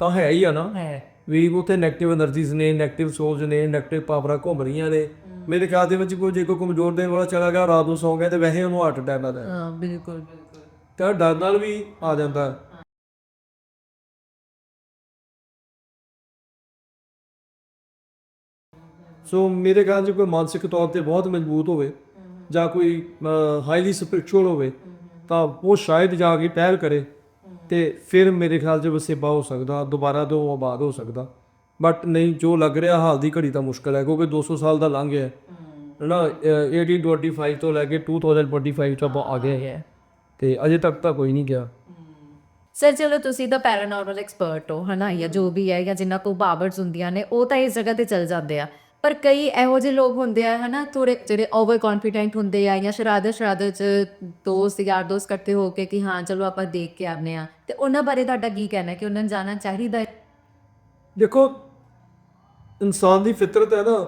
ਤਾਂ ਹੈ ਹੀ ਆ ਨਾ। ਹੈ। ਵੀ ਉਥੇ 네ਗੇਟਿਵ એનર્ਜੀਜ਼ ਨੇ 네ਗੇਟਿਵ ਸੋਲਸ ਨੇ 네ਗੇਟਿਵ ਪਾਵਰਾਂ ਘੁੰਮ ਰਹੀਆਂ ਨੇ। ਮੇਰੇ ਖਿਆਲ ਦੇ ਵਿੱਚ ਕੋਈ ਜੇ ਕੋਈ ਕਮਜ਼ੋਰ ਦੇਣ ਵਾਲਾ ਚਲਾ ਗਿਆ ਰਾਤ ਨੂੰ ਸੌਂ ਗਿਆ ਤੇ ਵੈਸੇ ਉਹਨੂੰ ਹਾਰਟ ਅਟੈਕ ਲੱਗਦਾ। ਹਾਂ ਬਿਲਕੁਲ ਬਿਲਕੁਲ। ਤਾਂ ਡਰ ਨਾਲ ਵੀ ਆ ਜਾਂਦਾ। ਸੋ ਮੇਰੇ ਖਿਆਲ 'ਚ ਕੋਈ ਮਾਨਸਿਕ ਤੌਰ ਤੇ ਬਹੁਤ ਮਜ਼ਬੂਤ ਹੋਵੇ ਜਾਂ ਕੋਈ ਹਾਈਲੀ ਸਪਿਰਚੁਅਲ ਹੋਵੇ ਤਾਂ ਉਹ ਸ਼ਾਇਦ ਜਾ ਕੇ ਪਹਿਲ ਕਰੇ। ਤੇ ਫਿਰ ਮੇਰੇ ਖਿਆਲ 'ਚ ਵਸੇਬਾ ਹੋ ਸਕਦਾ ਦੁਬਾਰਾ ਤੋਂ ਆਬਾਦ ਹੋ ਸਕਦਾ। ਬਟ ਨਹੀਂ ਜੋ ਲੱਗ ਰਿਹਾ ਹਾਲ ਦੀ ਘੜੀ ਤਾਂ ਮੁਸ਼ਕਲ ਹੈ ਕਿਉਂਕਿ 200 ਸਾਲ ਦਾ ਲੰਘ ਗਿਆ ਹੈ। ਨਾ ਅਹ 1825 ਤੋਂ ਲੈ ਕੇ 2025 ਚ ਆਪਾਂ ਆ ਗਏ ਹਾਂ। ਤੇ ਅਜੇ ਤੱਕ ਤਾਂ ਕੋਈ ਨਹੀਂ ਗਿਆ। ਸਰ ਚਲੋ ਤੁਸੀਂ ਤਾਂ ਪੈਰਾਨੋਰਮਲ ਐਕਸਪਰਟ ਹੋ ਹਨਾ ਜਾਂ ਜੋ ਵੀ ਹੈ ਜਾਂ ਜਿਨ੍ਹਾਂ ਕੋਲ ਪਾਵਰਸ ਹੁੰਦੀਆਂ ਨੇ ਉਹ ਤਾਂ ਇਸ ਜਗ੍ਹਾ ਤੇ ਚੱਲ ਜਾਂਦੇ ਆ। ਪਰ ਕਈ ਇਹੋ ਜਿਹੇ ਲੋਕ ਹੁੰਦੇ ਆ ਹਨਾ ਥੋੜੇ ਜਿਹੜੇ ਓਵਰ ਕੌਨਫੀਡੈਂਟ ਹੁੰਦੇ ਆ ਜਾਂ ਸ਼ਰਾਰਤ ਸ਼ਰਾਰਤ ਚ ਦੋਸਤ ਯਾਰ ਦੋਸਤ ਇਕੱਠੇ ਹੋ ਕੇ ਕਿ ਹਾਂ ਚਲੋ ਆਪਾਂ ਦੇਖ ਕੇ ਆਉਂਦੇ ਆ ਤੇ ਉਹਨਾਂ ਬਾਰੇ ਤੁਹਾਡਾ ਕੀ ਕਹਿਣਾ ਹੈ ਕਿ ਉਹਨਾਂ ਨੂੰ ਜਾਣਾ ਚਾਹੀਦਾ ਹੈ? ਦੇਖੋ ਇਨਸਾਨ ਦੀ ਫਿਤਰਤ ਹੈ ਨਾ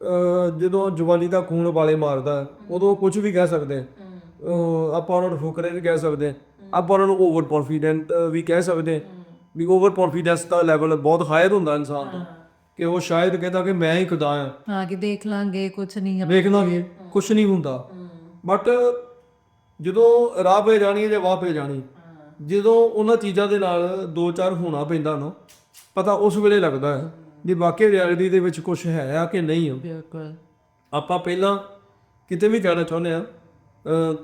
ਅਹ ਜਦੋਂ ਜਵਾਨੀ ਦਾ ਖੂਨ ਵਾਲੇ ਮਾਰਦਾ ਹੈ, ਉਦੋਂ ਕੁਝ ਵੀ ਕਹਿ ਸਕਦੇ ਹਾਂ। ਅਹ ਆਪਾਂ ਉਹਨਾਂ ਨੂੰ ਫੁਕਰੇ ਵੀ ਕਹਿ ਸਕਦੇ ਹਾਂ। ਆਪਾਂ ਉਹਨਾਂ ਨੂੰ ਓਵਰ ਕੌਨਫੀਡੈਂਟ ਵੀ ਕਹਿ ਸਕਦੇ ਹਾਂ। ਵੀ ਓਵਰ ਕੌਨਫੀਡੈਂਸ ਦਾ ਲੈਵਲ ਬਹੁਤ ਹਾਇਰ ਹੁੰਦਾ ਇਨਸਾਨ ਦਾ ਕਿ ਉਹ ਸ਼ਾਇਦ ਕਹਿੰਦਾ ਕਿ ਮੈਂ ਹੀ ਖੁਦਾ ਹਾਂ। ਹਾਂ ਕਿ ਦੇਖ ਲਾਂਗੇ ਕੁਝ ਨਹੀਂ ਹੈ ਵੇਖਣਾ ਵੀ ਕੁਝ ਨਹੀਂ ਹੁੰਦਾ। ਬਟ ਜਦੋਂ ਰਾਹ ਪੇ ਜਾਣੀ ਜਾਂ ਵਾਹ ਪੇ ਜਾਣੀ ਜਦੋਂ ਉਹਨਾਂ ਚੀਜ਼ਾਂ ਦੇ ਨਾਲ ਦੋ ਚਾਰ ਹੋਣਾ ਪੈਂਦਾ ਨਾ ਪਤਾ ਉਸ ਵੇਲੇ ਲੱਗਦਾ ਹੈ ਵੀ ਵਾਕਈ ਰਿਐਲਿਟੀ ਦੇ ਵਿੱਚ ਕੁਝ ਹੈ ਆ ਕਿ ਨਹੀਂ ਆ। ਬਿਲਕੁਲ। ਆਪਾਂ ਪਹਿਲਾਂ ਕਿਤੇ ਵੀ ਜਾਣਾ ਚਾਹੁੰਦੇ ਆ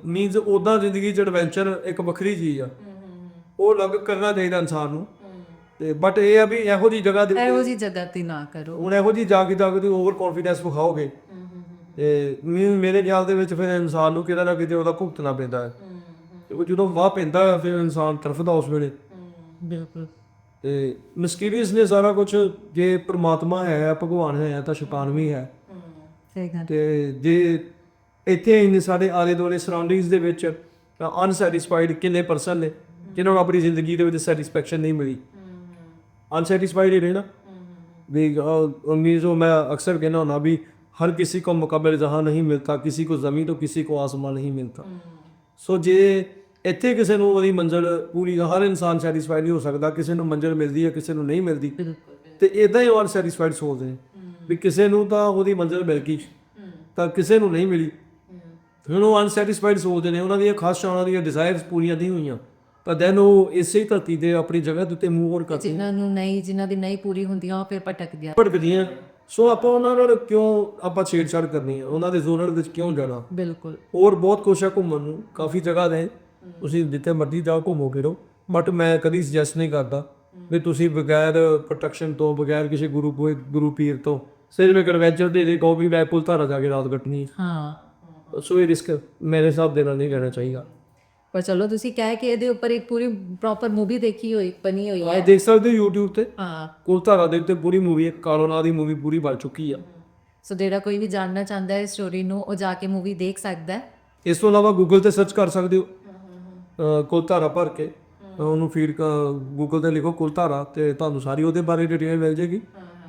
ਮੀਨਸ ਉਦਾਂ ਜ਼ਿੰਦਗੀ 'ਚ ਐਡਵੈਂਚਰ ਇੱਕ ਵੱਖਰੀ ਚੀਜ਼ ਆ। ਉਹ ਲੱਗ ਕਰਨਾ ਚਾਹੀਦਾ ਇਨਸਾਨ ਨੂੰ। ਤੇ ਬਟ ਇਹ ਆ ਵੀ ਇਹੋ ਜੀ ਜਗ੍ਹਾ ਦੇ ਇਹੋ ਜੀ ਜਗ੍ਹਾ ਤੇ ਨਾ ਕਰੋ। ਹੁਣ ਇਹੋ ਜੀ ਜਾ ਕੇ ਜਾ ਕੇ ਓਵਰ ਕੌਨਫੀਡੈਂਸ ਵਿਖਾਓਗੇ ਤੇ ਮੇਰੇ ਖਿਆਲ ਦੇ ਵਿੱਚ ਫਿਰ ਇਨਸਾਨ ਨੂੰ ਕਿਤੇ ਨਾ ਕਿਤੇ ਉਹਦਾ ਭੁਗਤਣਾ ਪੈਂਦਾ ਹੈ। ਤੇ ਉਹ ਜਦੋਂ ਵਾਹ ਪੈਂਦਾ ਫਿਰ ਇਨਸਾਨ ਤਰਫਦਾ ਉਸ ਵੇਲੇ। ਬਿਲਕੁਲ। ਤੇ ਮਿਸਟੀਰੀਅਸ ਨੇ ਸਾਰਾ ਕੁਝ ਜੇ ਪ੍ਰਮਾਤਮਾ ਹੈ ਭਗਵਾਨ ਹੈ ਤਾਂ ਸ਼ੈਤਾਨ ਵੀ ਹੈ। ਸਹੀ ਗੱਲ। ਤੇ ਜੇ ਇੱਥੇ ਇੰਨੇ ਸਾਡੇ ਆਲੇ ਦੁਆਲੇ ਸਰਾਊਂਡਿੰਗਸ ਦੇ ਵਿੱਚ ਅਨਸੈਟੀਸਫਾਈਡ ਕਿੰਨੇ ਪਰਸਨ ਨੇ ਜਿਨ੍ਹਾਂ ਨੂੰ ਆਪਣੀ ਜ਼ਿੰਦਗੀ ਦੇ ਵਿੱਚ ਸੈਟੀਸਫੈਕਸ਼ਨ ਨਹੀਂ ਮਿਲੀ। ਅਨਸੈਟੀਸਫਾਈਡ ਹੀ ਰਹੇ ਨਾ ਵੀ ਉਮੀਦ ਹੋ ਮੈਂ ਅਕਸਰ कहना होना भी हर किसी को मुकम्मल जहाँ नहीं मिलता किसी को ज़मीन तो किसी को आसमान नहीं मिलता ਸੋ ਜੇ ਇੱਥੇ ਕਿਸੇ ਨੂੰ ਉਹਦੀ ਮੰਜ਼ਿਲ ਪੂਰੀ ਹਰ ਇਨਸਾਨ ਸੈਟੀਸਫਾਈਡ ਨਹੀਂ ਹੋ ਸਕਦਾ ਕਿਸੇ ਨੂੰ ਮੰਜ਼ਿਲ ਮਿਲਦੀ ਹੈ ਕਿਸੇ ਨੂੰ ਨਹੀਂ ਮਿਲਦੀ ਤੇ ਇਦਾਂ ਹੀ ਉਹ ਅਨਸੈਟੀਸਫਾਈਡ ਸੋਚਦੇ ਨੇ ਵੀ ਕਿਸੇ ਨੂੰ ਤਾਂ ਉਹਦੀ ਮੰਜ਼ਿਲ ਮਿਲ ਗਈ ਤਾਂ ਕਿਸੇ ਨੂੰ ਨਹੀਂ ਮਿਲੀ ਹੁਣ ਉਹ ਅਨਸੈਟੀਸਫਾਈਡ ਸੋਚਦੇ ਨੇ ਉਹਨਾਂ ਦੀਆਂ ਖਾਸ਼ਾਂ ਉਹਨਾਂ ਦੀਆਂ ਡਿਜ਼ਾਇਰਸ ਪੂਰੀਆਂ ਨਹੀਂ ਹੋਈਆਂ ਤਾਂ ਦੈਨ ਉਹ ਇਸੇ ਧਰਤੀ ਤੇ ਆਪਣੀ ਜਗ੍ਹਾ ਦੇ ਉੱਤੇ ਮੂਵ ਔਨ ਕਰਦੇ। ਜਿਨ੍ਹਾਂ ਨੂੰ ਨਹੀਂ ਜਿਨ੍ਹਾਂ ਦੀ ਨਹੀਂ ਪੂਰੀ ਹੁੰਦੀਆਂ ਉਹ ਫਿਰ ਭਟਕਦੀਆਂ ਭਟਕਦੀਆਂ ਸੋ ਆਪਾਂ ਉਹਨਾਂ ਨਾਲ ਕਿਉਂ ਆਪਾਂ ਛੇੜਛਾੜ ਕਰਨੀ ਹੈ? ਉਹਨਾਂ ਦੇ ਜ਼ੋਨਰ ਵਿੱਚ ਕਿਉਂ ਜਾਣਾ? ਬਿਲਕੁਲ। ਹੋਰ ਬਹੁਤ ਹੈ ਘੁੰਮਣ ਨੂੰ। ਕਾਫੀ ਜਗ੍ਹਾ ਨੇ। ਤੁਸੀਂ ਜਿੱਥੇ ਮਰਜ਼ੀ ਜਾਓ ਘੁੰਮੋ ਫਿਰੋ। ਬਟ ਮੈਂ ਕਦੀ ਸੁਜੈਸਟ ਨਹੀਂ ਕਰਦਾ ਵੀ ਤੁਸੀਂ ਬਗੈਰ ਪ੍ਰੋਟੈਕਸ਼ਨ ਤੋਂ ਬਗੈਰ ਕਿਸੇ ਗੁਰੂ ਪੋਏ ਗੁਰੂ ਪੀਰ ਤੋਂ ਸਿਰਫ ਇੱਕ ਐਡਵੈਂਚਰ ਦੇ ਦੇ ਕਹੋ ਵੀ ਮੈਂ ਪੁਲ ਧਾਰਾ ਜਾ ਕੇ ਰਾਤ ਕੱਟਣੀ ਹੈ। ਸੋ ਇਹ ਰਿਸਕ ਮੇਰੇ ਹਿਸਾਬ ਦੇ ਨਾਲ ਨਹੀਂ ਲੈਣਾ ਚਾਹੀਦਾ। ਪਰ ਚਲੋ ਤੁਸੀਂ ਕਹਿ ਕੇ ਇਹਦੇ ਉੱਪਰ ਇੱਕ ਪੂਰੀ ਪ੍ਰੋਪਰ ਮੂਵੀ ਦੇਖੀ ਹੋਈ ਬਣੀ ਹੋਈ ਹੈ। ਇਹ ਦੇਖ ਸਕਦੇ ਹੋ YouTube ਤੇ। ਹਾਂ। ਕੁਲ ਧਾਰਾ ਦੇ ਉੱਤੇ ਪੂਰੀ ਮੂਵੀ ਹੈ। ਕਾਲੋਨਾ ਦੀ ਮੂਵੀ ਪੂਰੀ ਬਣ ਚੁੱਕੀ ਆ। ਸੋ ਜਿਹੜਾ ਕੋਈ ਵੀ ਜਾਣਨਾ ਚਾਹੁੰਦਾ ਹੈ ਸਟੋਰੀ ਨੂੰ ਉਹ ਜਾ ਕੇ ਮੂਵੀ ਦੇਖ ਸਕਦਾ ਹੈ। ਇਸ ਤੋਂ ਇਲਾਵਾ ਗੂਗਲ ਤੇ ਸਰਚ ਕਰ ਸਕਦੇ ਹੋ। ਅਹ ਕੁਲ ਧਾਰਾ ਭਰ ਕੇ। ਉਹਨੂੰ ਫੀਡ ਗੂਗਲ ਤੇ ਲਿਖੋ ਕੁਲ ਧਾਰਾ ਤੇ ਤੁਹਾਨੂੰ ਸਾਰੀ ਉਹਦੇ ਬਾਰੇ ਡਿਟੇਲ ਮਿਲ ਜੇਗੀ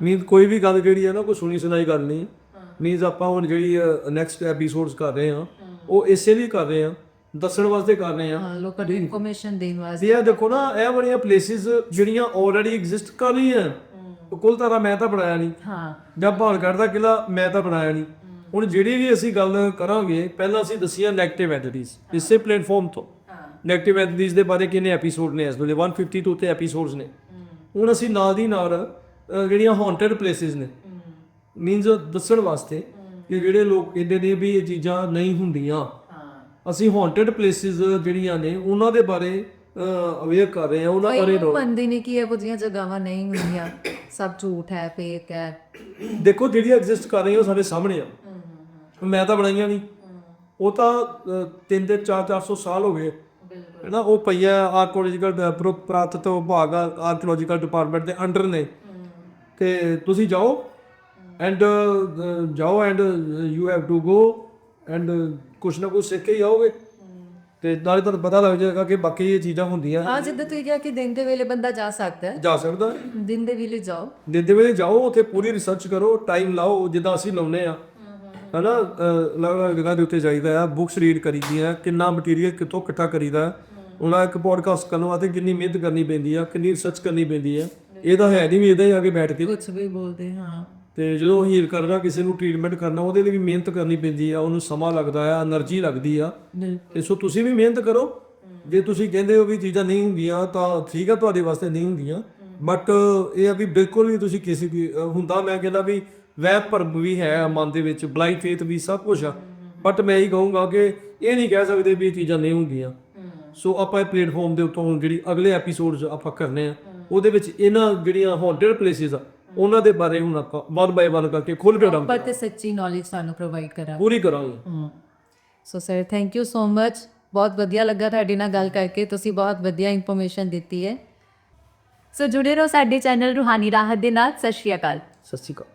ਮੀਨ ਕੋਈ ਵੀ ਗੱਲ ਜਿਹੜੀ ਹੈ ਨਾ ਕੋਈ ਸੁਣੀ ਸੁਣਾਈ ਗੱਲ ਨਹੀਂ। ਮੀਨਸ ਆਪਾਂ ਹੁਣ ਜਿਹੜੀ ਨੈਕਸਟ ਐਪੀਸੋਡਸ ਕਰ ਰਹੇ ਹਾਂ ਉਹ ਇਸੇ ਲਈ ਕਰ ਰਹੇ ਹਾਂ। ਦੱਸਣ ਵਾਸਤੇ ਕਰ ਰਹੇ ਹਾਂ। ਲੋਕਾਂ ਨੂੰ ਇਨਫੋਰਮੇਸ਼ਨ ਦੇਣ ਵਾਸਤੇ। ਇਹ ਦੇਖੋ ਨਾ ਇਹ ਬੜੀਆਂ ਪਲੇਸਿਸ ਜਿਹੜੀਆਂ ਆਲਰੇਡੀ ਐਗਜ਼ਿਸਟ ਕਰ ਰਹੀਆਂ ਕੁਲ ਧਾਰਾ ਮੈਂ ਤਾਂ ਬਣਾਇਆ ਨਹੀਂ। ਹਾਂ। ਜਾਂ ਭਾਲਗੜ੍ਹ ਦਾ ਕਿਲਾ ਮੈਂ ਤਾਂ ਬਣਾਇਆ ਨਹੀਂ। ਹੁਣ ਜਿਹੜੀ ਵੀ ਅਸੀਂ ਗੱਲ ਕਰਾਂਗੇ ਪਹਿਲਾਂ ਅਸੀਂ ਦੱਸੀਆਂ 네ਗੇਟਿਵ ਐਂਟੀਟੀਜ਼ ਇਸੇ ਪਲੇਟਫਾਰਮ ਤੋਂ। 네ਗੇਟਿਵ ਐਂਟੀਟੀਜ਼ ਦੇ ਬਾਰੇ ਕਿੰਨੇ ਐਪੀਸੋਡ ਨੇ ਇਸ ਵੇਲੇ? 150 ਤੋਂ ਉੱਤੇ ਐਪੀਸੋਡਸ ਨੇ ਹੁਣ ਅਸੀਂ ਨਾਲ ਦੀ ਨਾਲ ਜਿਹੜੀਆਂ ਹੌਂਟਡ ਪਲੇਸਿਸ ਨੇ। ਮੀਨਸ ਦੱਸਣ ਵਾਸਤੇ ਕਿ ਜਿਹੜੇ ਲੋਕ ਕਹਿੰਦੇ ਨੇ ਵੀ ਇਹ ਚੀਜ਼ਾਂ ਨਹੀਂ ਹੁੰਦੀਆਂ। ਅਸੀਂ ਹੌਂਟਡ ਪਲੇਸਿਸ ਜਿਹੜੀਆਂ ਨੇ ਉਹਨਾਂ ਦੇ ਬਾਰੇ ਅਵੇਅਰ ਕਰ ਰਹੇ ਹਾਂ ਉਹਨਾਂ ਬਾਰੇ ਕੋਈ ਮੰਨਦੇ ਨਹੀਂ ਕਿ ਇਹ ਬੁਝੀਆਂ ਜਗ੍ਹਾਵਾਂ ਨਹੀਂ ਹੁੰਦੀਆਂ। ਸਭ ਝੂਠ ਹੈ ਫੇਕ ਹੈ। ਦੇਖੋ ਜਿਹੜੀਆਂ ਐਗਜ਼ਿਸਟ ਕਰ ਰਹੀਆਂ ਉਹ ਸਾਡੇ ਸਾਹਮਣੇ ਆ। ਮੈਂ ਤਾਂ ਬਣਾਈਆਂ ਨਹੀਂ। ਉਹ ਤਾਂ ਅਹ, ਤਿੰਨ ਦੇ 4 400 ਸਾਲ ਹੋ ਗਏ। ਹੈ ਨਾ ਉਹ ਪਈਆ ਆਰਕੀਓਲੋਜੀਕਲ ਪ੍ਰਾਤਤ ਵਿਭਾਗ ਆਰਕੀਓਲੋਜੀਕਲ ਡਿਪਾਰਟਮੈਂਟ ਦੇ ਅੰਡਰ ਨੇ। ਤੇ ਤੁਸੀਂ ਜਾਓ ਐਂਡ ਜਾਓ and you have to go and ਕੁਛ ਨਾ ਕੁਛ ਸਿੱਖ ਕੇ ਹੀ ਆਓਗੇ। ਤੇ ਨਾਲੇ ਤੁਹਾਨੂੰ ਪਤਾ ਲੱਗ ਜਾਏਗਾ ਕਿ ਬਾਕੀ ਇਹ ਚੀਜ਼ਾਂ ਹੁੰਦੀਆਂ। ਹਾਂ ਜਿੱਦਾਂ ਤੁਸੀਂ ਕਿਹਾ ਕਿ ਦਿਨ ਦੇ ਵੇਲੇ ਬੰਦਾ ਜਾ ਸਕਦਾ ਹੈ। ਜਾ ਸਕਦਾ ਹੈ। ਦਿਨ ਦੇ ਵੇਲੇ ਜਾਓ। ਦਿਨ ਦੇ ਵੇਲੇ ਜਾਓ ਉੱਥੇ ਪੂਰੀ ਰਿਸਰਚ ਕਰੋ ਟਾਈਮ ਲਾਓ ਜਿੱਦਾਂ ਅਸੀਂ ਲਾਉਨੇ ਆ ਹਨਾ ਅਲੱਗ-ਅਲੱਗ ਜਗ੍ਹਾ ਦੇ ਉੱਤੇ ਜਾਈਦਾ ਆ ਬੁੱਕਸ ਰੀਡ ਕਰੀਦੀਆਂ ਕਿੰਨਾ ਮਟੀਰੀਅਲ ਕਿੱਥੋਂ ਇਕੱਠਾ ਕਰੀਦਾ ਉਹਨਾਂ ਇੱਕ ਪੋਡਕਾਸਟ ਕਰਨ ਵਾਸਤੇ ਕਿੰਨੀ ਮਿਹਨਤ ਕਰਨੀ ਪੈਂਦੀ ਆ ਕਿੰਨੀ ਰਿਸਰਚ ਕਰਨੀ ਪੈਂਦੀ ਆ ਇਹ ਤਾਂ ਹੈ ਨਹੀਂ ਵੀ ਇਦਾਂ ਹੀ ਆ ਕੇ ਬੈਠ ਕੇ। ਕੁਝ ਵੀ ਬੋਲਦੇ ਹਾਂ। ਤੇ ਜਦੋਂ ਹੀਲ ਕਰਨਾ ਕਿਸੇ ਨੂੰ ਟ੍ਰੀਟਮੈਂਟ ਕਰਨਾ ਉਹਦੇ ਲਈ ਵੀ ਮਿਹਨਤ ਕਰਨੀ ਪੈਂਦੀ ਆ ਉਹਨੂੰ ਸਮਾਂ ਲੱਗਦਾ ਆ એનર્ਜੀ ਲੱਗਦੀ ਆ। ਤੇ ਸੋ ਤੁਸੀਂ ਵੀ ਮਿਹਨਤ ਕਰੋ। ਜੇ ਤੁਸੀਂ ਕਹਿੰਦੇ ਹੋ ਵੀ ਚੀਜ਼ਾਂ ਨਹੀਂ ਹੁੰਦੀਆਂ ਤਾਂ ਠੀਕ ਆ ਤੁਹਾਡੇ ਵਾਸਤੇ ਨਹੀਂ ਹੁੰਦੀਆਂ। ਬਟ ਇਹ ਆ ਵੀ ਬਿਲਕੁਲ ਵੀ ਤੁਸੀਂ ਕਿਸੇ ਵੀ ਹੁੰਦਾ ਮੈਂ ਕਹਿੰਦਾ ਵੀ ਵਹਿ ਭਰਮ ਵੀ ਹੈ ਮਨ ਦੇ ਵਿੱਚ ਬਲਾਈ ਫੇਥ ਵੀ ਸਭ ਕੁਝ ਆ। ਬਟ ਮੈਂ ਇਹ ਕਹੂੰਗਾ ਕਿ ਇਹ ਨਹੀਂ ਕਹਿ ਸਕਦੇ ਵੀ ਇਹ ਚੀਜ਼ਾਂ ਨਹੀਂ ਹੁੰਦੀਆਂ। ਸੋ ਆਪਾਂ ਇਹ ਪਲੇਟਫਾਰਮ ਦੇ ਉੱਤੋਂ ਜਿਹੜੀ ਅਗਲੇ ਐਪੀਸੋਡਸ ਆਪਾਂ ਕਰਨੇ ਆ ਉਹਦੇ ਵਿੱਚ ਇਹਨਾਂ ਜਿਹੜੀਆਂ ਹੌਂਟਡ ਪਲੇਸਿਸ ਆ ਉਹਨਾਂ ਦੇ ਬਾਰੇ ਹੁਣ ਆਪਾਂ ਵਨ ਬਾਈ ਵਨ ਕਰਕੇ ਖੁੱਲ ਕੇ ਡੰਮ ਪਰ ਤੇ ਸੱਚੀ ਨੌਲੇਜ ਸਾਨੂੰ ਪ੍ਰੋਵਾਈਡ ਕਰਾ ਪੂਰੀ ਕਰਾਂਗੇ। So sir thank you so much ਬਹੁਤ ਵਧੀਆ ਲੱਗਾ ਤੁਹਾਡੇ ਨਾਲ ਗੱਲ ਕਰਕੇ। ਤੁਸੀਂ ਬਹੁਤ ਵਧੀਆ ਇਨਫੋਰਮੇਸ਼ਨ ਦਿੱਤੀ ਹੈ। ਸੋ ਜੁੜੇ ਰਹੋ ਸਾਡੇ ਚੈਨਲ ਰੂਹਾਨੀ ਰਾਹਤ ਦੇ ਨਾਲ। ਸਤਿ ਸ਼੍ਰੀ ਅਕਾਲ। ਸਤਿ ਸ਼੍ਰੀ ਅਕਾਲ।